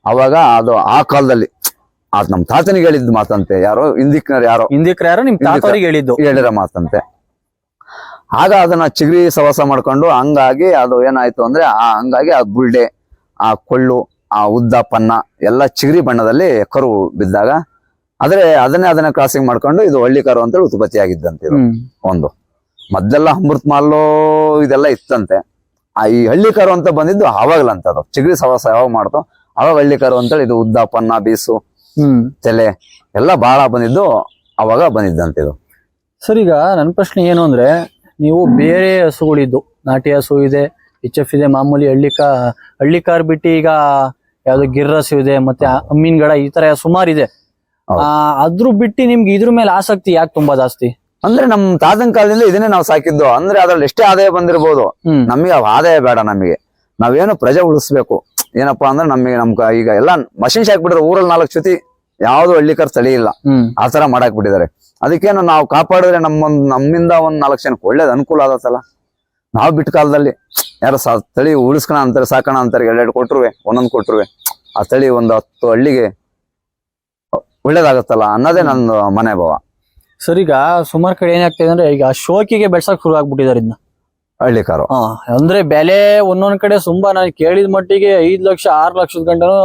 ಅವಾಗ ಅದು ಆ ಕಾಲದಲ್ಲಿ ಅದ್ ನಮ್ ತಾತನಿಗೆ ಹೇಳಿದ್ ಮಾತಂತೆ. ಯಾರೋ ಹಿಂದಿಕ್ನ ಯಾರೋ. ಹಿಂದಿಕ್ರ ಯಾರೋ ನಿಮ್ ತಾತನಿಗೆ ಹೇಳಿದ್ದು. ಹೇಳಿರೋ ಮಾತಂತೆ. ಆಗ ಅದನ್ನ ಚಿಗರಿ ಸವಾಸ ಮಾಡ್ಕೊಂಡು ಹಂಗಾಗಿ ಅದು ಏನಾಯ್ತು ಅಂದ್ರೆ ಆ ಹಂಗಾಗಿ ಆ ಗುಳ್ಳೆ ಆ ಕೊಳ್ಳು ಆ ಉದ್ದ ಪನ್ನ ಎಲ್ಲ ಚಿಗರಿ ಬಣ್ಣದಲ್ಲಿ ಕರು ಬಿದ್ದಾಗ ಆದ್ರೆ ಅದನ್ನೇ ಅದನ್ನ ಕ್ರಾಸಿಂಗ್ ಮಾಡ್ಕೊಂಡು ಇದು ಹಳ್ಳಿ ಕರು ಅಂತೇಳಿ ಉತ್ಪತ್ತಿ ಆಗಿದ್ದಂತೆ ಇದು ಒಂದು. ಮೊದ್ಲೆಲ್ಲ ಅಮೃತ್ ಮಾಲು ಇದೆಲ್ಲ ಇತ್ತಂತೆ. ಆ ಈ ಹಳ್ಳಿ ಕರು ಅಂತ ಬಂದಿದ್ದು ಅವಾಗ್ಲಂತ ಅದು ಚಿಗರಿ ಸವಾಸ ಯಾವಾಗ ಮಾಡ್ತೋ ಅವಾಗ ಹಳ್ಳಿ ಕರು ಅಂತೇಳಿ ಇದು ಉದ್ದ ಪನ್ನ ಬೀಸು ಹ್ಮ್. ತಲೆ ಎಲ್ಲ ಬಹಳ ಬಂದಿದ್ದು ಅವಾಗ ಬಂದಿದ್ದಂತೆ ಇದು. ಸರ್ ಈಗ ನನ್ನ ಪ್ರಶ್ನೆ ಏನು ಅಂದ್ರೆ ನೀವು ಬೇರೆ ಹಸುಗಳಿದ್ದು ನಾಟಿ ಹಸು ಇದೆ ಎಚ್ ಎಫ್ ಇದೆ ಮಾಮೂಲಿ ಹಳ್ಳಿ ಕಾ ಹಳ್ಳಿ ಕಾರ್ ಬಿಟ್ಟು ಈಗ ಯಾವ್ದು ಗಿರ್ರಸು ಇದೆ ಮತ್ತೆ ಅಮ್ಮಿನ್ಗಡ ಈ ತರ ಸುಮಾರು ಇದೆ. ಆ ಅದ್ರ ಬಿಟ್ಟು ನಿಮ್ಗೆ ಇದ್ರ ಮೇಲೆ ಆಸಕ್ತಿ ಯಾಕೆ ತುಂಬಾ ಜಾಸ್ತಿ? ಅಂದ್ರೆ ನಮ್ ತಾತನ ಕಾಲದಿಂದ ಇದನ್ನೇ ನಾವು ಸಾಕಿದ್ದು. ಅಂದ್ರೆ ಅದ್ರಲ್ಲಿ ಎಷ್ಟೇ ಆದಾಯ ಬಂದಿರ್ಬೋದು. ಹ್ಮ್. ನಮಗೆ ಆದಾಯ ಬೇಡ ನಮಗೆ. ನಾವೇನು ಪ್ರಜೆ ಉಳಿಸ್ಬೇಕು. ಏನಪ್ಪಾ ಅಂದ್ರೆ ನಮಗೆ ನಮ್ ಈಗ ಎಲ್ಲ ಮಷಿನ್ ಹಾಕ್ಬಿಟ್ರೆ ಊರಲ್ಲಿ ನಾಲ್ಕು ಜೊತೆ ಯಾವ್ದು ಹಳ್ಳಿಕರ್ ತಳಿ ಇಲ್ಲ. ಆ ತರ ಮಾಡಾಕ್ ಬಿಟ್ಟಿದ್ದಾರೆ. ಅದಕ್ಕೇನು ನಾವು ಕಾಪಾಡಿದ್ರೆ ನಮ್ಮೊಂದು ನಮ್ಮಿಂದ ಒಂದು ನಾಲ್ಕು ಜನಕ್ಕೆ ಒಳ್ಳೇದು ಅನುಕೂಲ ಆಗತ್ತಲ್ಲ ನಾವು ಬಿಟ್ಟ ಕಾಲದಲ್ಲಿ ಯಾರು ಸಾ ತಳಿ ಉಳಿಸ್ಕೊಳ ಅಂತಾರೆ ಸಾಕೋಣ ಅಂತಾರೆ ಎರಡೆರಡು ಕೊಟ್ರುವೆ ಒಂದೊಂದು ಕೊಟ್ರುವೆ ಆ ತಳಿ ಒಂದು ಹತ್ತು ಹಳ್ಳಿಗೆ ಒಳ್ಳೇದಾಗತ್ತಲ್ಲ ಅನ್ನೋದೇ ನನ್ನ ಮನೆ ಭಾವ. ಸರ್ ಈಗ ಸುಮಾರು ಕಡೆ ಏನಾಗ್ತಿದೆ ಅಂದ್ರೆ ಈಗ ಶೋಕಿಗೆ ಬೆಳ್ಸಕ್ ಶುರು ಆಗ್ಬಿಟ್ಟಿದ್ದಾರೆ ಇದನ್ನ ಹಳ್ಳಿ ಕಾರು ಹಾ ಅಂದ್ರೆ ಬೆಲೆ ಒಂದೊಂದ್ ಕಡೆ ತುಂಬಾ ನಾನು ಕೇಳಿದ ಮಟ್ಟಿಗೆ ಐದ್ ಲಕ್ಷ ಆರ್ ಲಕ್ಷದ ಗಂಟನು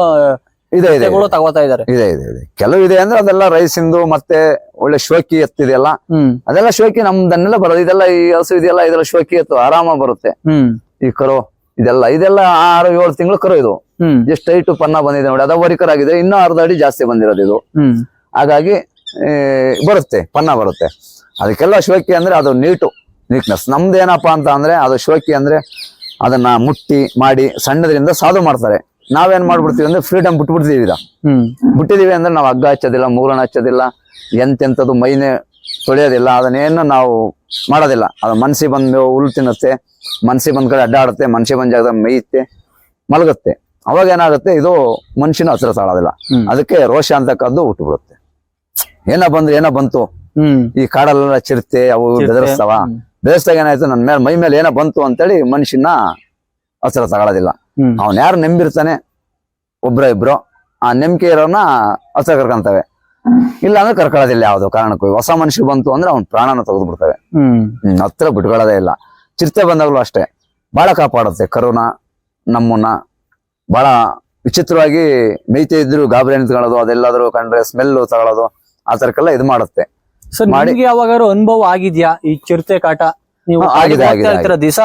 ಇದೆ ಇದೆ ತಗೋತಾ ಇದಾರೆ ಇದೆ ಇದೆ ಇದೆ. ಕೆಲವು ಇದೆ ಅಂದ್ರೆ ಅದೆಲ್ಲ ರೈಸಿಂದು ಮತ್ತೆ ಒಳ್ಳೆ ಶೋಕಿ ಎತ್ತಿದೆಯಲ್ಲ? ಹ್ಮ್. ಅದೆಲ್ಲ ಶೋಕಿ ನಮ್ದನ್ನೆಲ್ಲ ಬರೋದು. ಇದೆಲ್ಲ ಈ ಹಸು ಇದೆಯಲ್ಲ ಇದೆಲ್ಲ ಶೋಕಿ ಎತ್ತು ಆರಾಮ ಬರುತ್ತೆ. ಹ್ಮ್. ಈ ಕರು ಇದೆಲ್ಲ ಇದೆಲ್ಲ ಆರು ಏಳು ತಿಂಗಳು ಕರು ಇದು. ಹ್ಮ್. ಎಷ್ಟು ಹೈಟ್ ಪನ್ನ ಬಂದಿದೆ ನೋಡಿ. ಅದ ವರಿಕರಾಗಿದೆ ಇನ್ನೂ ಅರ್ಧ ಅಡಿ ಜಾಸ್ತಿ ಬಂದಿರೋದು ಇದು. ಹ್ಮ್. ಹಾಗಾಗಿ ಬರುತ್ತೆ ಪನ್ನ ಬರುತ್ತೆ. ಅದಕ್ಕೆಲ್ಲ ಶೋಕಿ ಅಂದ್ರೆ ಅದು ನೀಟು ನೀಟ್ನೆಸ್ ನಮ್ದೇನಪ್ಪ ಅಂತ ಅಂದ್ರೆ ಅದು ಶೋಕಿ ಅಂದ್ರೆ ಅದನ್ನ ಮುಟ್ಟಿ ಮಾಡಿ ಸಣ್ಣದ್ರಿಂದ ಸಾಧು ಮಾಡ್ತಾರೆ. ನಾವೇನ್ ಮಾಡ್ಬಿಡ್ತೀವಿ ಅಂದ್ರೆ ಫ್ರೀಡಮ್ ಬಿಟ್ಬಿಡ್ತೀವಿ ಇದ ಹ್ಮ್. ಬಿಟ್ಟಿದೀವಿ ಅಂದ್ರೆ ನಾವು ಹಗ್ಗ ಹಚ್ಚೋದಿಲ್ಲ ಮೂರಣ ಹಚ್ಚೋದಿಲ್ಲ ಎಂತೆಂಥದ್ದು ಮೈನೆ ತೊಳೆಯೋದಿಲ್ಲ ಅದನ್ನೇನು ನಾವು ಮಾಡೋದಿಲ್ಲ. ಅದು ಮನ್ಸಿಗೆ ಬಂದು ಹುಲ್ ತಿನ್ನುತ್ತೆ ಮನ್ಸಿಗೆ ಬಂದ್ ಕಡೆ ಅಡ್ಡಾಡುತ್ತೆ ಮನ್ಸಿ ಬಂದ ಜಾಗದಾಗ ಮೇಯುತ್ತೆ ಮಲಗುತ್ತೆ. ಅವಾಗ ಏನಾಗುತ್ತೆ ಇದು ಮನುಷ್ಯನ ಹತ್ರ ತಾಳೋದಿಲ್ಲ ಅದಕ್ಕೆ ರೋಷ ಅಂತಕ್ಕದ್ದು ಹುಟ್ಟುಬಿಡುತ್ತೆ ಏನೋ ಬಂದ್ರೆ ಏನೋ ಬಂತು. ಈ ಕಾಡಲ್ಲೆಲ್ಲ ಚಿರತೆ ಅವು ಬೆದರಿಸ್ತಾವ. ಬೆದರಿಸಿದಾಗ ಏನಾಯ್ತು ನನ್ನ ಮೇಲೆ ಮೈ ಮೇಲೆ ಏನೋ ಬಂತು ಅಂತೇಳಿ ಮನುಷ್ಯನ ಹತ್ರ ತಗೊಳ್ಳೋದಿಲ್ಲ ಅವನ್ ಯಾರು ನೆಂಬಿರ್ತಾನೆ? ಒಬ್ರ ಇಬ್ರು. ಆ ನೆಂಬಿಕೆ ಇರೋನ ಹತ್ರ ಕರ್ಕೊಂತವೆ. ಇಲ್ಲ ಅಂದ್ರೆ ಕರ್ಕೊಳ್ಳೋದಿಲ್ಲ ಯಾವ್ದು ಕಾರಣಕ್ಕೂ. ಹೊಸ ಮನುಷ್ಯ ಬಂತು ಅಂದ್ರೆ ಅವ್ನ ಪ್ರಾಣನ ತೆಗೆದು ಬಿಡ್ತವೆ ಹತ್ರ ಬಿಟ್ಕೊಳ್ಳೋದೇ ಇಲ್ಲ. ಚಿರತೆ ಬಂದಾಗಲೂ ಅಷ್ಟೇ. ಬಹಳ ಕಾಪಾಡುತ್ತೆ ಕರುಣ ನಮ್ಮನ್ನ. ಬಹಳ ವಿಚಿತ್ರವಾಗಿ ಮೇಯ್ತಾ ಇದ್ರು ಗಾಬರಿ ನಿಂತ್ಕೊಳ್ಳೋದು ಅದೆಲ್ಲಾದ್ರೂ ಕಂಡ್ರೆ ಸ್ಮೆಲ್ ತಗೊಳ್ಳೋದು ಆ ತರಕ್ಕೆಲ್ಲ ಇದು ಮಾಡುತ್ತೆ. ಸೊ ಮಾಡಿ- ಯಾವಾಗಾರು ಅನುಭವ ಆಗಿದ್ಯಾ ಈ ಚಿರತೆ ಕಾಟ? ನೀವು ಆಗಿದೆ, ದಿವಸ?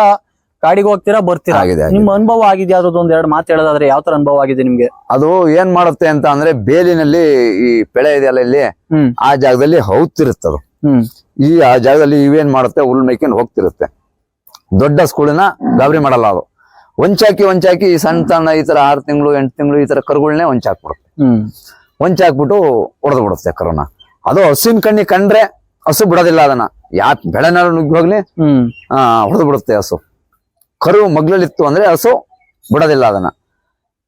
ಕಾಡಿಗೆ ಹೋಗ್ತೀರಾ ಬರ್ತೀರಾ? ಆಗಿದೆ, ಆಗಿದೆ. ನಿಮ್ಮ ಅನುಭವ ಆಗಿದ್ಯಾ? ಅದ್ರದ್ದು ಒಂದ್ ಎರಡು ಮಾತು ಹೇಳೋದಾದ್ರೆ ಯಾವ ತರ ಅನುಭವ ಆಗಿದೆ ನಿಮ್ಗೆ? ಅದು ಏನ್ ಮಾಡುತ್ತೆ ಅಂತ ಅಂದ್ರೆ ಬೇಲಿನಲ್ಲಿ ಈ ಬೆಳೆ ಇದೆಯಲ್ಲ ಇಲ್ಲಿ ಹ್ಮ್. ಆ ಜಾಗದಲ್ಲಿ ಹೌತಿರುತ್ತದು. ಹ್ಮ್. ಈ ಆ ಜಾಗದಲ್ಲಿ ಇವೇನ್ ಮಾಡುತ್ತೆ? ಹುಲ್ ಮೇಯ್ಕೊಂಡು ಹೋಗ್ತಿರುತ್ತೆ. ದೊಡ್ಡ ಸ್ಕೂಲಿನ ಗಾಬರಿ ಮಾಡಲ್ಲ ಅದು. ಒಂಚಾಕಿ ಒಂಚಾಕಿ ಈ ಸಣ್ಣ ಸಣ್ಣ ಈ ತರ ಆರು ತಿಂಗಳು ಎಂಟು ತಿಂಗಳು ಈ ತರ ಕರುಗಳನ್ನೇ ಒಂಚಾಕ್ಬಿಡುತ್ತೆ ಹ್ಮ್. ಒಂಚಾಕ್ಬಿಟ್ಟು ಹೊಡೆದು ಬಿಡುತ್ತೆ ಕರೋನ. ಅದು ಹಸುವಿನ ಕಣ್ಣಿ ಕಂಡ್ರೆ ಹಸು ಬಿಡೋದಿಲ್ಲ ಅದನ್ನ. ಯಾಕೆ ಬೆಳೆನಾರು ನುಗ್ಗೋಗ್ಲಿ ಹ್ಮ್. ಆ ಹೊಡೆದು ಬಿಡುತ್ತೆ ಹಸು. ಕರು ಮಗ್ಲಲ್ಲಿತ್ತು ಅಂದ್ರೆ ಹಸು ಬಿಡೋದಿಲ್ಲ ಅದನ್ನ.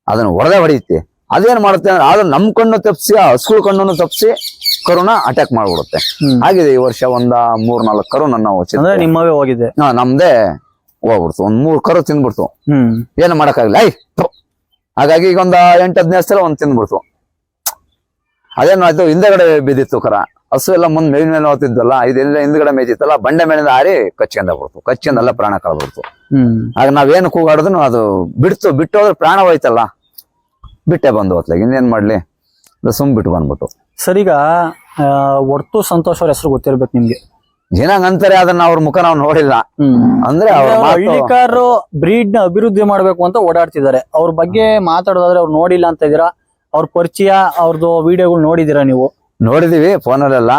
ಅದನ್ನ ಹೊಡೆದೇ ಹೊಡೆಯುತ್ತೆ. ಅದೇನ್ ಮಾಡುತ್ತೆ ಅಂದ್ರೆ ಅದು ನಮ್ ಕಣ್ಣು ತಪ್ಪಿಸಿ ಆ ಹಸುಗಳ ಕಣ್ಣನ್ನು ತಪ್ಪಿಸಿ ಕರುನ ಅಟ್ಯಾಕ್ ಮಾಡ್ಬಿಡುತ್ತೆ. ಆಗಿದೆ ಈ ವರ್ಷ ಒಂದ ಮೂರ್ ನಾಲ್ಕು ಕರು ನನ್ನ ಅಂದ್ರೆ ನಿಮ್ಮವೇ ಹೋಗಿದೆ. ಹಾ ನಮ್ದೇ ಹೋಗ್ಬಿಡ್ತು. ಒಂದ್ ಮೂರ್ ಕರು ತಿಂದ್ಬಿಡ್ತು. ಏನು ಮಾಡಕ್ಕಾಗಲ್ಲ. ಐ. ಹಾಗಾಗಿ ಈಗ ಒಂದ್ ಎಂಟ್ ಹದಿನೈದು ಸಲ ಒಂದ್ ತಿಂದ್ಬಿಡ್ತು. ಅದೇನಾಯ್ತು ಹಿಂದೆಗಡೆ ಬಿದ್ದಿತ್ತು ಕರ. ಹಸು ಎಲ್ಲ ಮುಂದ್ ಮೇಲಿನ ಮೇಲೆ ಹೋಗ್ತಿದ್ದಲ್ಲ ಇದೆಲ್ಲ ಹಿಂದ್ಗಡೆ ಮೇಯ್ತಿತ್ತಲ್ಲ ಬಂಡೆ ಮೇಲಿಂದ ಹಾರಿ ಕಚ್ಕೊಂಡ ಬಿಡ್ತು. ಕಚ್ಕೊಂಡೆಲ್ಲ ಪ್ರಾಣ ಕಳ್ಬಿಡ್ತು ಹ್ಮ್. ಆಗ ನಾವೇನು ಕೂಗಾಡಿದ್ರು ಅದು ಬಿಡ್ತು ಬಿಟ್ಟೋದ್ರೆ ಪ್ರಾಣ ಹೋಯ್ತಲ್ಲ. ಬಿಟ್ಟೆ ಬಂದು ಹೋತ್ಲಾಗ ಇನ್ನೇನ್ ಮಾಡ್ಲಿ? ಸುಮ್ ಬಿಟ್ಟು ಬಂದ್ಬಿಟ್ಟು. ಸರಿಗ ಒಟ್ಟು ಸಂತೋಷ್ ಅವ್ರ ಹೆಸರು ಗೊತ್ತಿರ್ಬೇಕು ನಿಮ್ಗೆ. ಏನಂಗ ಅಂತಾರೆ ಅದನ್ನ ಅವ್ರ ಮುಖ ನಾವು ನೋಡಿಲ್ಲ. ಅಂದ್ರೆ ಹಳ್ಳಿಕಾರರು ಬ್ರೀಡ್ನ ಅಭಿವೃದ್ಧಿ ಮಾಡ್ಬೇಕು ಅಂತ ಓಡಾಡ್ತಿದ್ದಾರೆ. ಅವ್ರ ಬಗ್ಗೆ ಮಾತಾಡೋದಾದ್ರೆ ಅವ್ರು ನೋಡಿಲ್ಲ ಅಂತ ಇದೀರಾ ಅವ್ರ ಪರಿಚಯ ಅವ್ರದ್ದು ವಿಡಿಯೋಗಳು ನೋಡಿದೀರಾ ನೀವು? ನೋಡಿದೀವಿ ಫೋನಲ್ಲೆಲ್ಲ.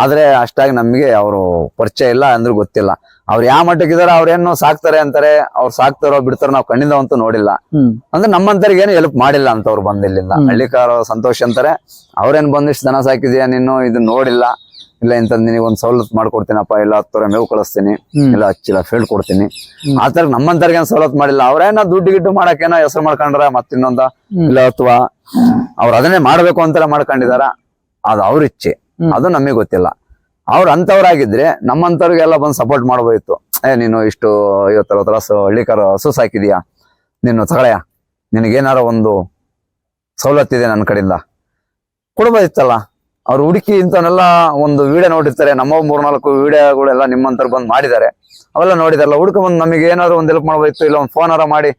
ಆದ್ರೆ ಅಷ್ಟಾಗಿ ನಮ್ಗೆ ಅವರು ಪರಿಚಯ ಇಲ್ಲ ಅಂದ್ರೆ ಗೊತ್ತಿಲ್ಲ. ಅವ್ರು ಯಾವ ಮಟ್ಟಕ್ಕಿದಾರ ಅವ್ರೇನು ಸಾಕ್ತಾರೆ ಅಂತಾರೆ ಅವ್ರು ಸಾಕ್ತಾರೋ ಬಿಡ್ತಾರೋ ನಾವು ಕಣ್ಣಿಂದ ಅಂತೂ ನೋಡಿಲ್ಲ. ಅಂದ್ರೆ ನಮ್ಮಂತರಿಗೆ ಏನು ಹೆಲ್ಪ್ ಮಾಡಿಲ್ಲ ಅಂತ ಅವ್ರು ಬಂದಿಲ್ಲಿಂದ. ಹಳ್ಳಿಕಾರ ಸಂತೋಷ್ ಅಂತಾರೆ. ಅವ್ರೇನ್ ಬಂದಿಷ್ಟು ದನ ಸಾಕಿದ್ಯಾ ನೀನು? ಇದನ್ನ ನೋಡಿಲ್ಲ. ಇಲ್ಲ ಇಂತ ನಿನಗೆ ಒಂದ್ ಸವಲತ್ತು ಮಾಡ್ಕೊಡ್ತೀನಪ್ಪ. ಇಲ್ಲ ಹತ್ತು ಮೇವು ಕಳಿಸ್ತೀನಿ. ಇಲ್ಲ ಹಚ್ಚಿಲ್ಲ ಫೀಲ್ಡ್ ಕೊಡ್ತೀನಿ. ಆತರ ನಮ್ಮಂತರಿಗೆ ಏನ್ ಸವಲತ್ತು ಮಾಡಿಲ್ಲ. ಅವ್ರೇನೋ ದುಡ್ಡು ಗಿಡ್ಡು ಮಾಡಕ್ಕೇನೋ ಹೆಸರು ಮಾಡ್ಕೊಂಡ್ರ ಮತ್ತಿನ್ನೊಂದ. ಇಲ್ಲ ಅಥವಾ ಅವ್ರು ಅದನ್ನೇ ಮಾಡ್ಬೇಕು ಅಂತಾರೆ ಮಾಡ್ಕೊಂಡಿದಾರ. ಅದು ಅವ್ರ ಇಚ್ಛೆ. ಅದು ನಮಗೆ ಗೊತ್ತಿಲ್ಲ. ಅವ್ರು ಅಂತವ್ರಾಗಿದ್ರೆ ನಮ್ಮಂತವ್ರಿಗೆಲ್ಲ ಬಂದು ಸಪೋರ್ಟ್ ಮಾಡ್ಬೋದಿತ್ತು. ಏ ನೀನು ಇಷ್ಟು ಇವತ್ತರ ಅರವತ್ತು ಹಸು ಹಳ್ಳಿಕಾರ ಹಸು ಸಾಕಿದೀಯಾ ನೀನು ತಗೊಳಯ ನಿನಗೇನಾರ ಒಂದು ಸವಲತ್ತಿದೆ ನನ್ನ ಕಡೆಯಿಂದ. ಕೊಡ್ಬೋದಿತ್ತಲ್ಲ? ಅವ್ರು ಹುಡುಕಿ ಇಂಥವನ್ನೆಲ್ಲ ಒಂದು ವಿಡಿಯೋ ನೋಡಿರ್ತಾರೆ. ನಮ್ಮ ಮೂರ್ನಾಲ್ಕು ವಿಡಿಯೋಗಳೆಲ್ಲ ನಿಮ್ಮಂತವ್ರು ಬಂದು ಮಾಡಿದ್ದಾರೆ. ಅವೆಲ್ಲ ನೋಡಿದಾರಲ್ಲ ಹುಡುಕ ಬಂದು ನಮಗೆ ಏನಾದ್ರು ಒಂದು ಹೆಲ್ಪ್ ಮಾಡ್ಬೋದಿತ್ತು? ಇಲ್ಲ ಒಂದು ಫೋನಾರ ಮಾಡಿ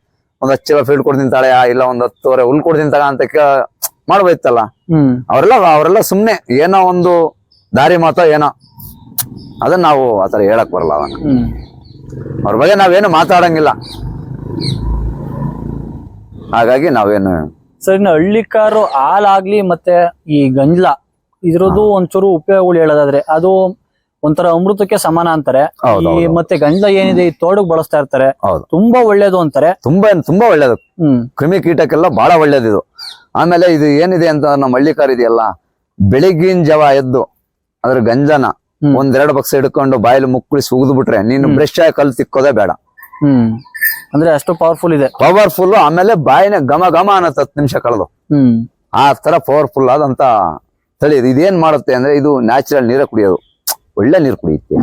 ಒಂದು ಹತ್ತು ಚೀಲ ಫೀಲ್ಡ್ ಕೊಡ್ತೀನಿ ತಾಳೆಯ ಇಲ್ಲ ಒಂದು ಹತ್ತುವರೆ ಹುಲ್ ಕೊಡ್ತೀನಿ ತಗ ಅಂತ ಮಾಡ್ಬೋದಿತ್ತಲ್ಲ? ಅವರೆಲ್ಲ ಅವರೆಲ್ಲ ಸುಮ್ನೆ ಏನೋ ಒಂದು ದಾರಿ ಮಾತೋ ಏನೋ. ಅದನ್ನ ನಾವು ಆತರ ಹೇಳಕ್ ಬರಲ್ಲ ಅವನ್ ಅವ್ರ ಬಗ್ಗೆ ನಾವೇನು ಮಾತಾಡಂಗಿಲ್ಲ. ಹಾಗಾಗಿ ನಾವೇನು ಸರ್ ಇನ್ನು ಹಳ್ಳಿಕಾರು ಹಾಲಾಗ್ಲಿ ಮತ್ತೆ ಈ ಗಂಜ್ಲ ಇದ್ರದ್ದು ಒಂಚೂರು ಉಪಯೋಗಗಳು ಹೇಳೋದಾದ್ರೆ ಅದು ಒಂಥರ ಅಮೃತಕ್ಕೆ ಸಮಾನ ಅಂತಾರೆ. ಈ ಮತ್ತೆ ಗಂಜ್ಲ ಏನಿದೆ ಈ ತೋಡಕ್ ಬಳಸ್ತಾ ಇರ್ತಾರೆ. ತುಂಬಾ ಒಳ್ಳೇದು ಅಂತಾರೆ. ತುಂಬಾ ತುಂಬಾ ಒಳ್ಳೇದು. ಹ್ಮ್. ಕ್ರಿಮಿ ಕೀಟಕ್ಕೆಲ್ಲ ಬಹಳ ಒಳ್ಳೇದು ಇದು ಆಮೇಲೆ ಇದು ಏನಿದೆ ಅಂತ ನಮ್ಮ ಹಳ್ಳಿಕಾರ ಇದೆಯಲ್ಲ ಬೆಳಿಗ್ಗಿನ ಜವ ಎದ್ದು ಅದ್ರ ಗಂಜನ. ಒಂದೆರಡು ಬಕ್ಸ್ ಹಿಡ್ಕೊಂಡು ಬಾಯಲ್ಲಿ ಮುಕ್ಕಳಿಸಿ ಉಗಿದು ಬಿಟ್ರೆ ನೀನು ಬ್ರಷ್ ಆಗಿ ಕಲ್ ತಿಕ್ಕೋದೇ ಬೇಡ. ಹ್ಮ್. ಅಂದ್ರೆ ಅಷ್ಟು ಪವರ್ಫುಲ್ ಇದೆ. ಪವರ್ಫುಲ್ ಆಮೇಲೆ ಬಾಯಿನ ಘಮ ಘಮ ಅನ್ನತ್ತ ಹತ್ತು ನಿಮಿಷ ಕಳೆದು. ಹ್ಮ್. ಆ ತರ ಪವರ್ಫುಲ್ ಆದಂತ ತಳಿ ಇದು ಇದೇನ್ ಮಾಡುತ್ತೆ ಅಂದ್ರೆ ಇದು ನ್ಯಾಚುರಲ್ ನೀರ ಕುಡಿಯೋದು. ಒಳ್ಳೆ ನೀರು ಕುಡಿಯುತ್ತೆ.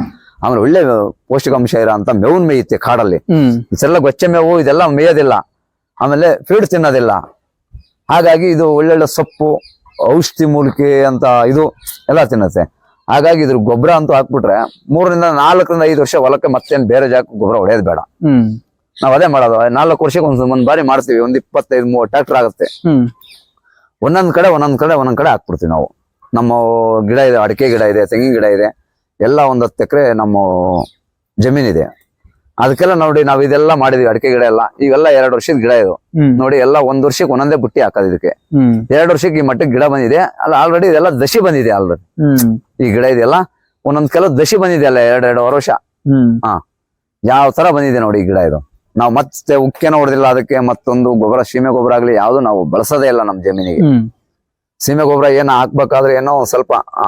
ಆಮೇಲೆ ಒಳ್ಳೆ ಪೌಷ್ಟಿಕಾಂಶ ಇರೋ ಅಂತ ಮೇವನ್ ಮೇಯುತ್ತೆ ಕಾಡಲ್ಲಿ. ಇದೆಲ್ಲ ಗೊಚ್ಚೆ ಮೇವು ಇದೆಲ್ಲ ಮೇಯೋದಿಲ್ಲ. ಆಮೇಲೆ ಫೀಡ್ ತಿನ್ನೋದಿಲ್ಲ. ಹಾಗಾಗಿ ಇದು ಒಳ್ಳೊಳ್ಳೆ ಸೊಪ್ಪು ಔಷಧಿ ಮೂಲಿಕೆ ಅಂತ ಇದು ಎಲ್ಲ ತಿನ್ನತ್ತೆ. ಹಾಗಾಗಿ ಇದ್ರ ಗೊಬ್ಬರ ಅಂತೂ ಹಾಕ್ಬಿಟ್ರೆ ಮೂರರಿಂದ ನಾಲ್ಕರಿಂದ ಐದು ವರ್ಷ ಹೊಲಕ್ಕೆ ಮತ್ತೇನು ಬೇರೆ ಜಾಗಕ್ಕೆ ಗೊಬ್ಬರ ಹೊಡೆಯೋದು ಬೇಡ. ನಾವ್ ಅದೇ ಮಾಡೋದು. ನಾಲ್ಕು ವರ್ಷಕ್ಕೆ ಒಂದ್ ಒಂದ್ ಬಾರಿ ಮಾಡ್ತೀವಿ. ಒಂದ್ ಇಪ್ಪತ್ತೈದು ಮೂವತ್ತು ಟ್ರಾಕ್ಟರ್ ಆಗುತ್ತೆ. ಒಂದೊಂದು ಒಂದೊಂದ್ ಕಡೆ ಒಂದೊಂದ್ ಕಡೆ ಒಂದೊಂದ್ ಕಡೆ ಹಾಕ್ಬಿಡ್ತೀವಿ ನಾವು. ನಮ್ಮ ಗಿಡ ಇದೆ ಅಡಿಕೆ ಗಿಡ ಇದೆ ತೆಂಗಿನ ಗಿಡ ಇದೆ. ಎಲ್ಲ ಒಂದ್ ಹತ್ತು ಎಕರೆ ನಮ್ಮ ಜಮೀನಿದೆ. ಅದಕ್ಕೆಲ್ಲ ನೋಡಿ ನಾವ್ ಇದೆಲ್ಲ ಮಾಡಿದೀವಿ ಅಡಿಕೆ ಗಿಡ ಎಲ್ಲ. ಇವೆಲ್ಲ ಎರಡ್ ವರ್ಷದ ಗಿಡ ಇದು. ನೋಡಿ ಎಲ್ಲ ಒಂದ್ ವರ್ಷಕ್ಕೆ ಒಂದೊಂದೇ ಬುಟ್ಟಿ ಹಾಕೋದು ಇದಕ್ಕೆ. ಎರಡ್ ವರ್ಷಕ್ಕೆ ಈ ಮಟ್ಟಕ್ಕೆ ಗಿಡ ಬಂದಿದೆ. ಅಲ್ಲ ಆಲ್ರೆಡಿ ಇದೆಲ್ಲ ದಶಿ ಬಂದಿದೆ ಆಲ್ರೆಡಿ ಈ ಗಿಡ ಇದೆಲ್ಲ ಒಂದೊಂದ್ ಕೆಲವು ದಶಿ ಬಂದಿದೆ ಅಲ್ಲ ಎರಡ್ ಎರಡು ವರ್ಷ. ಹಾ. ಯಾವ ತರ ಬಂದಿದೆ ನೋಡಿ ಈ ಗಿಡ ಇದು. ನಾವು ಮತ್ತೆ ಉಕ್ಕೇನೋ ಹೊಡೆದಿಲ್ಲ ಅದಕ್ಕೆ ಮತ್ತೊಂದು ಗೊಬ್ಬರ ಸೀಮೆ ಗೊಬ್ಬರ ಆಗ್ಲಿ ಯಾವ್ದು ನಾವು ಬಳಸೋದೇ ಇಲ್ಲ ನಮ್ ಜಮೀನಿಗೆ. ಸೀಮೆ ಗೊಬ್ಬರ ಏನೋ ಹಾಕ್ಬೇಕಾದ್ರೆ ಏನೋ ಒಂದ್ ಸ್ವಲ್ಪ ಆ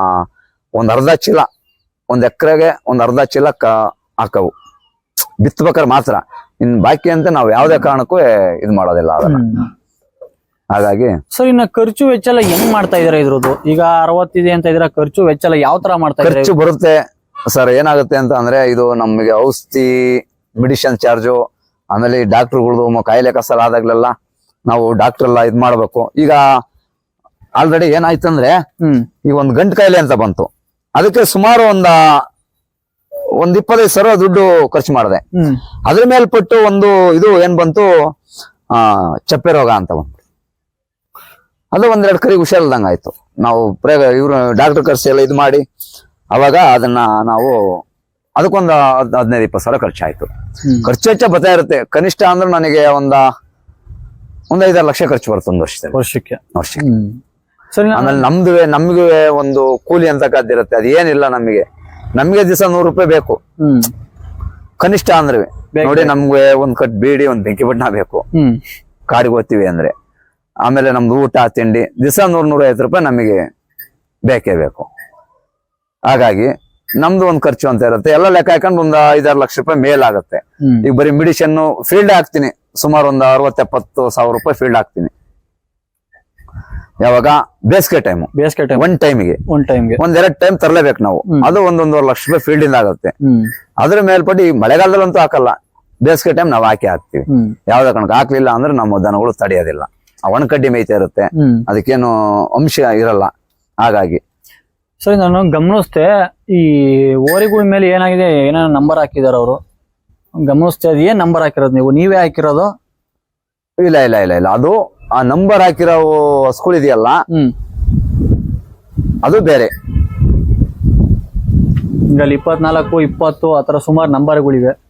ಒಂದ್ ಅರ್ಧ ಚೀಲ ಒಂದ್ ಎಕರೆಗೆ ಒಂದ್ ಅರ್ಧ ಚೀಲ ಕ ಹಾಕವು. ಬಿತ್ತಬೇಕಾದ್ರೆ ಮಾತ್ರ. ಇನ್ ಬಾಕಿ ಅಂತ ನಾವು ಯಾವ್ದೇ ಕಾರಣಕ್ಕೂ ಇದ್ ಮಾಡೋದಿಲ್ಲ ಅದನ್ನ. ಹಾಗಾಗಿ ಸರ್ ಇನ್ನ ಖರ್ಚು ವೆಚ್ಚ ಎಲ್ಲ ಹೆಂಗ್ ಮಾಡ್ತಾ ಇದಾರೆ ಇದ್ರದ್ದು? ಈಗ ಅರವತ್ತಿದೆ ಅಂತ ಇದ್ರ ಖರ್ಚು ವೆಚ್ಚ ಎಲ್ಲ ಯಾವ ತರ ಮಾಡ್ತಾ ಖರ್ಚು ಬರುತ್ತೆ. ಸರ್ ಏನಾಗುತ್ತೆ ಅಂತ ಅಂದ್ರೆ ಇದು ನಮಗೆ ಔಷಧಿ ಮೆಡಿಸಿನ್ ಚಾರ್ಜು ಆಮೇಲೆ ಡಾಕ್ಟರ್ಗಳದು ಕಾಯಿಲೆ ಕಸಲ ಆದಾಗ್ಲೆಲ್ಲ ನಾವು ಡಾಕ್ಟರ್ ಎಲ್ಲ ಇದ್ ಮಾಡ್ಬೇಕು. ಈಗ ಆಲ್ರೆಡಿ ಏನಾಯ್ತಂದ್ರೆ ಈಗ ಒಂದ್ ಗಂಟು ಕಾಯಿಲೆ ಅಂತ ಬಂತು. ಅದಕ್ಕೆ ಸುಮಾರು ಒಂದ ಒಂದ್ ಇಪ್ಪತ್ತೈದು ಸಾವಿರ ದುಡ್ಡು ಖರ್ಚು ಮಾಡಿದೆ. ಅದ್ರ ಮೇಲ್ಪಟ್ಟು ಒಂದು ಇದು ಏನ್ ಬಂತು? ಆ ಚಪ್ಪೆ ರೋಗ ಅಂತ ಬಂತು. ಅದು ಒಂದೆರಡು ಕರಿಗೆ ಹುಷಾರಿಲ್ದಂಗ ಆಯ್ತು. ನಾವು ಪ್ರಯೋಗ ಇವ್ರು ಡಾಕ್ಟರ್ ಖರ್ಚು ಎಲ್ಲ ಇದು ಮಾಡಿ ಅವಾಗ ಅದನ್ನ ನಾವು ಅದಕ್ಕೊಂದು ಹದ್- ಹದಿನೈದು ಇಪ್ಪತ್ತು ಸಾವಿರ ಖರ್ಚಾಯ್ತು. ಆಯ್ತು ಖರ್ಚು ವೆಚ್ಚ ಬರ್ತಾ ಇರುತ್ತೆ. ಕನಿಷ್ಠ ಅಂದ್ರೆ ನನಗೆ ಒಂದ ಒಂದ್ ಐದಾರು ಲಕ್ಷ ಖರ್ಚು ಬರುತ್ತೆ ಒಂದು ವರ್ಷದಲ್ಲಿ. ವರ್ಷಕ್ಕೆ. ವರ್ಷಕ್ಕೆ. ಆಮೇಲೆ ನಮ್ದು ನಮ್ಗೂ ಒಂದು ಕೂಲಿ ಅಂತಕ್ಕದ್ದಿರುತ್ತೆ ಅದು ಅದೇನಿಲ್ಲ ನಮಗೆ. ನಮ್ಗೆ ದಿವಸ ನೂರು ರೂಪಾಯಿ ಬೇಕು. ಕನಿಷ್ಠ ಅಂದ್ರೆ ನೋಡಿ ನಮ್ಗೆ ಒಂದ್ ಕಟ್ ಬೀಡಿ ಒಂದ್ ಬೆಂಕಿ ಬಣ್ಣ ಬೇಕು. ಕಾಡಿಗೆ ಹೋಗ್ತೀವಿ ಅಂದ್ರೆ. ಆಮೇಲೆ ನಮ್ದು ಊಟ ತಿಂಡಿ ದಿವಸ ನೂರ್ ನೂರ ಐವತ್ತು ರೂಪಾಯಿ ನಮಗೆ ಬೇಕೇ ಬೇಕು. ಹಾಗಾಗಿ ನಮ್ದು ಒಂದ್ ಖರ್ಚು ಅಂತ ಇರುತ್ತೆ. ಎಲ್ಲ ಲೆಕ್ಕ ಹಾಕೊಂಡು ಒಂದ್ ಐದಾರು ಲಕ್ಷ ರೂಪಾಯಿ ಮೇಲಾಗುತ್ತೆ ಆಗುತ್ತೆ. ಈಗ ಬರೀ ಮೆಡಿಷನ್ ಫೀಲ್ಡ್ ಹಾಕ್ತೀನಿ. ಸುಮಾರು ಒಂದ್ ಅರವತ್ತೆಪ್ಪತ್ತು ಸಾವಿರ ರೂಪಾಯಿ ಫೀಲ್ಡ್ ಹಾಕ್ತೀನಿ. ಯಾವಾಗ? ಬೇಸಿಗೆ ಟೈಮ್ ಬೇಸಿಗೆ ಟೈಮ್ ಒಂದ್ ಟೈಮ್ಗೆ ಒಂದ್ ಟೈಮ್ಗೆ ಒಂದೆರಡು ಟೈಮ್ ತರಲೇಬೇಕು ನಾವು. ಅದು ಒಂದೊಂದೂವರೆ ಲಕ್ಷ ರೂಪಾಯಿ ಫೀಲ್ಡ್ ಇಂದ ಆಗುತ್ತೆ. ಅದ್ರ ಮೇಲ್ಪಟ್ಟು ಈ ಮಳೆಗಾಲದಲ್ಲಂತೂ ಹಾಕಲ್ಲ. ಬೇಸಿಗೆ ಟೈಮ್ ನಾವು ಹಾಕಿ ಹಾಕ್ತಿವಿ. ಯಾವ್ದೇ ಕಾರಣಕ್ಕೆ ಹಾಕ್ಲಿಲ್ಲ ಅಂದ್ರೆ ನಮ್ಮ ದನಗಳು ತಡೆಯೋದಿಲ್ಲ. ಆ ಒಣಕಡ್ಡಿ ಮೇಯ್ತಾ ಇರುತ್ತೆ. ಅದಕ್ಕೇನು ಅಂಶ ಇರಲ್ಲ. ಹಾಗಾಗಿ. ಸರಿ ನಾನು ಗಮನಿಸ್ತೆ ಈ ಓರಿಗಳ ಮೇಲೆ ಏನಾಗಿದೆ ಏನೋ ನಂಬರ್ ಹಾಕಿದಾರ ಅವರು. ಗಮನಿಸ್ತೆ ಅದ್ ಏನ್ ನಂಬರ್ ಹಾಕಿರೋದು ನೀವು? ನೀವೇ ಹಾಕಿರೋದು? ಇಲ್ಲ ಇಲ್ಲ ಇಲ್ಲ ಇಲ್ಲ. ಅದು ಆ ನಂಬರ್ ಹಾಕಿರೋ ಸ್ಕೂಲ್ ಇದೆಯಲ್ಲ? ಹ್ಮ್. ಅದು ಬೇರೆ. ಈಗ ಅಲ್ಲಿ ಇಪ್ಪತ್ನಾಲ್ಕು ಇಪ್ಪತ್ತು ಆತರ ಸುಮಾರು ನಂಬರ್ಗಳಿವೆ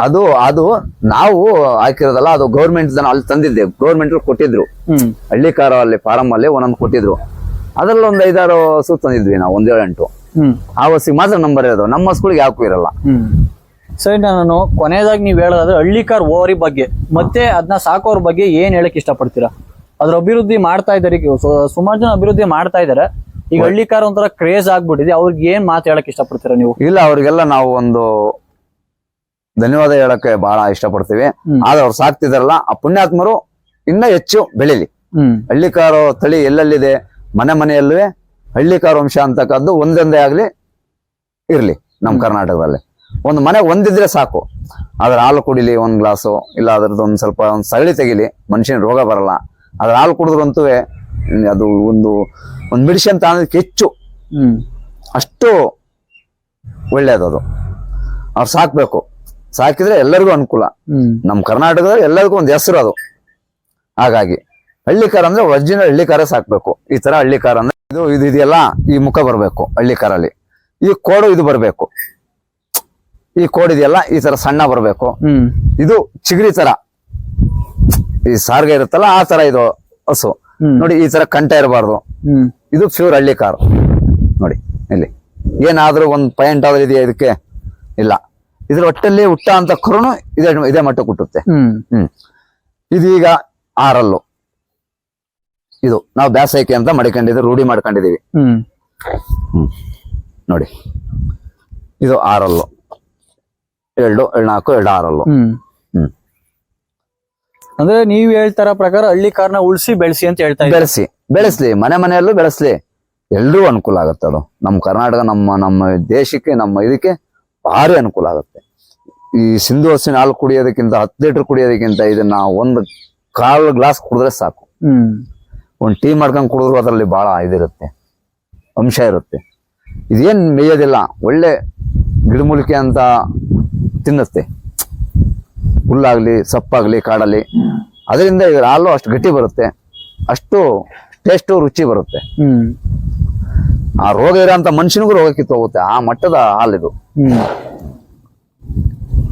ಅದು ಅದು ನಾವು ಹಾಕಿರೋದಲ್ಲ ಅದು ಗೌರ್ಮೆಂಟ್ ಅಲ್ಲಿ ತಂದಿದ್ದೆ. ಗೌರ್ಮೆಂಟ್ ಕೊಟ್ಟಿದ್ರು. ಹಳ್ಳಿಕಾರ ಅಲ್ಲಿ ಫಾರಂ ಅಲ್ಲಿ ಒಂದೊಂದು ಕೊಟ್ಟಿದ್ರು. ಅದ್ರಲ್ಲಿ ಒಂದ್ ಐದಾರು ಹಸು ತಂದಿದ್ವಿ ನಾವು ಒಂದ್ ಏಳೆಂಟು. ಹ್ಮ್. ಆ ಹಸಿಗೆ ಮಾತ್ರ ನಂಬರ್ ಇರೋದು. ನಮ್ಮ ಸ್ಕೂಲ್ಗೆ ಯಾಕೂ ಇರಲ್ಲ. ಸರಿ ನಾನು ಕೊನೆಯದಾಗಿ ನೀವು ಹೇಳೋದಾದ್ರೆ ಹಳ್ಳಿಕಾರ್ ಓವರಿ ಬಗ್ಗೆ ಮತ್ತೆ ಅದನ್ನ ಸಾಕೋರ್ ಬಗ್ಗೆ ಏನ್ ಹೇಳಕ್ ಇಷ್ಟಪಡ್ತೀರಾ? ಅದ್ರ ಅಭಿವೃದ್ಧಿ ಮಾಡ್ತಾ ಇದ್ದಾರೆ ಸುಮಾರು ಜನ ಅಭಿವೃದ್ಧಿ ಮಾಡ್ತಾ ಇದಾರೆ ಈಗ ಹಳ್ಳಿಕಾರ್ ಒಂಥರ ಕ್ರೇಜ್ ಆಗ್ಬಿಟ್ಟಿದೆ. ಅವ್ರಿಗೆ ಏನ್ ಮಾತು ಹೇಳಕ್ ಇಷ್ಟಪಡ್ತೀರಾ ನೀವು? ಇಲ್ಲ ಅವ್ರಿಗೆಲ್ಲ ನಾವು ಒಂದು ಧನ್ಯವಾದ ಹೇಳಕ್ಕೆ ಬಹಳ ಇಷ್ಟಪಡ್ತೀವಿ. ಆದ್ರೆ ಅವ್ರು ಸಾಕ್ತಿದಾರಲ್ಲ ಆ ಪುಣ್ಯಾತ್ಮರು ಇನ್ನ ಹೆಚ್ಚು ಬೆಳಿಲಿ. ಹಳ್ಳಿ ಕಾರು ತಳಿ ಎಲ್ಲೆಲ್ಲಿದೆ? ಮನೆ ಮನೆಯಲ್ಲೂ ಹಳ್ಳಿಕಾರ್ ವಂಶ ಅಂತಕ್ಕದ್ದು ಒಂದೊಂದೇ ಆಗ್ಲಿ ಇರ್ಲಿ ನಮ್ಮ ಕರ್ನಾಟಕದಲ್ಲಿ. ಒಂದು ಮನೆ ಒಂದಿದ್ರೆ ಸಾಕು. ಅದ್ರ ಹಾಲು ಕುಡಿಲಿ ಒಂದು ಗ್ಲಾಸು ಇಲ್ಲ ಅದ್ರದ್ದು ಒಂದು ಸ್ವಲ್ಪ ಒಂದು ಸಗಳಿ ತೆಗಿಲಿ ಮನುಷ್ಯನ ರೋಗ ಬರಲ್ಲ. ಅದ್ರ ಹಾಲು ಕುಡಿದ್ರಂತೂ ಅದು ಒಂದು ಒಂದು ಮೆಡಿಸಿನ್ ತಾನೋದಕ್ಕೆ ಹೆಚ್ಚು. ಅಷ್ಟು ಒಳ್ಳೇದದು ಅವ್ರು ಸಾಕ್ಬೇಕು. ಸಾಕಿದ್ರೆ ಎಲ್ಲರಿಗೂ ಅನುಕೂಲ. ನಮ್ಮ ಕರ್ನಾಟಕದಲ್ಲಿ ಎಲ್ಲರಿಗೂ ಒಂದು ಹೆಸರು ಅದು. ಹಾಗಾಗಿ ಹಳ್ಳಿಕಾರ ಅಂದ್ರೆ ಒರಿಜಿನಲ್ ಹಳ್ಳಿಕಾರ ಸಾಕ್ಬೇಕು. ಈ ತರ ಹಳ್ಳಿಕಾರ ಅಂದ್ರೆ ಇದು ಇದು ಇದೆಯಲ್ಲ ಈ ಮುಖ ಬರಬೇಕು ಹಳ್ಳಿಕಾರಲ್ಲಿ. ಈ ಕೋಡು ಇದು ಬರಬೇಕು. ಈ ಕೋಡಿದೆಯಲ್ಲ ಈ ತರ ಸಣ್ಣ ಬರಬೇಕು. ಇದು ಚಿಗರಿ ತರ. ಈ ಸಾರ್ಗೆ ಇರುತ್ತಲ್ಲ ಆ ತರ ಇದು ಹಸು. ನೋಡಿ ಈ ತರ ಕಂಠ ಇರಬಾರ್ದು. ಇದು ಪ್ಯೂರ್ ಹಳ್ಳಿ ಕಾರ್. ನೋಡಿ ಇಲ್ಲಿ. ಏನಾದ್ರೂ ಒಂದು ಪಾಯಿಂಟ್ ಆದ್ರೂ ಇದೆಯಾ ಇದಕ್ಕೆ? ಇಲ್ಲ. ಇದ್ರ ಒಟ್ಟಲ್ಲಿ ಹುಟ್ಟ ಅಂತ ಕರುನು ಇದೇ ಇದೇ ಮಟ್ಟ ಹುಟ್ಟುತ್ತೆ. ಹ್ಮ್. ಇದೀಗ ಆರಲ್ಲು. ಇದು ನಾವು ಬ್ಯಾಸೈಕೆ ಅಂತ ಮಡಿಕೊಂಡಿದ್ದೀವಿ. ರೂಢಿ ಮಾಡ್ಕೊಂಡಿದೀವಿ ನೋಡಿ. ಇದು ಆರಲ್ಲು. ಎರಡು ಎರಡು ನಾಲ್ಕು ಎರಡು ಆರಲ್ಲು ಹ್ಮ್. ಹ್ಮ್. ಅಂದ್ರೆ ನೀವ್ ಹೇಳ್ತಾರ ಪ್ರಕಾರ ಹಳ್ಳಿ ಕಾರ್ನ ಉಳಿಸಿ ಬೆಳೆಸಿ ಅಂತ ಹೇಳ್ತಾ ಇದ್ದೀರಾ. ಬೆಳೆಸಿ ಬೆಳೆಸ್ಲಿ ಮನೆ ಮನೆಯಲ್ಲೂ ಬೆಳೆಸ್ಲಿ. ಎಲ್ರಿಗೂ ಅನುಕೂಲ ಆಗುತ್ತೆ ಅದು. ನಮ್ಮ ಕರ್ನಾಟಕ ನಮ್ಮ ನಮ್ಮ ದೇಶಕ್ಕೆ ನಮ್ಮ ಇದಕ್ಕೆ ಭಾರಿ ಅನುಕೂಲ ಆಗುತ್ತೆ. ಈ ಸಿಂಧು ಹಸಿನ ಹಾಲು ಕುಡಿಯೋದಕ್ಕಿಂತ ಹತ್ತು ಲೀಟರ್ ಕುಡಿಯೋದಕ್ಕಿಂತ ಇದನ್ನ ಒಂದು ಕಾಲು ಗ್ಲಾಸ್ ಕುಡಿದ್ರೆ ಸಾಕು. ಹ್ಮ್. ಒಂದು ಟೀ ಮಾಡ್ಕೊಂಡು ಕುಡಿದ್ರು ಅದರಲ್ಲಿ ಬಹಳ ಇದಿರುತ್ತೆ. ಅಂಶ ಇರುತ್ತೆ. ಇದೇನ್ ಮೇಯೋದಿಲ್ಲ. ಒಳ್ಳೆ ಗಿಡಮೂಲಿಕೆ ಅಂತ ತಿನ್ನುತ್ತೆ. ಹುಲ್ಲಾಗಲಿ, ಸಪ್ಪಾಗಲಿ, ಕಾಡಲ್ಲಿ. ಅದರಿಂದ ಇದರ ಹಾಲು ಅಷ್ಟು ಗಟ್ಟಿ ಬರುತ್ತೆ. ಅಷ್ಟು ಟೇಸ್ಟು, ರುಚಿ ಬರುತ್ತೆ. ಆ ರೋಗ ಇರೋಂಥ ಮನುಷ್ಯನಿಗೂ ರೋಗ ಕಿತ್ತು ಹೋಗುತ್ತೆ ಆ ಮಟ್ಟದ ಹಾಲಿದು.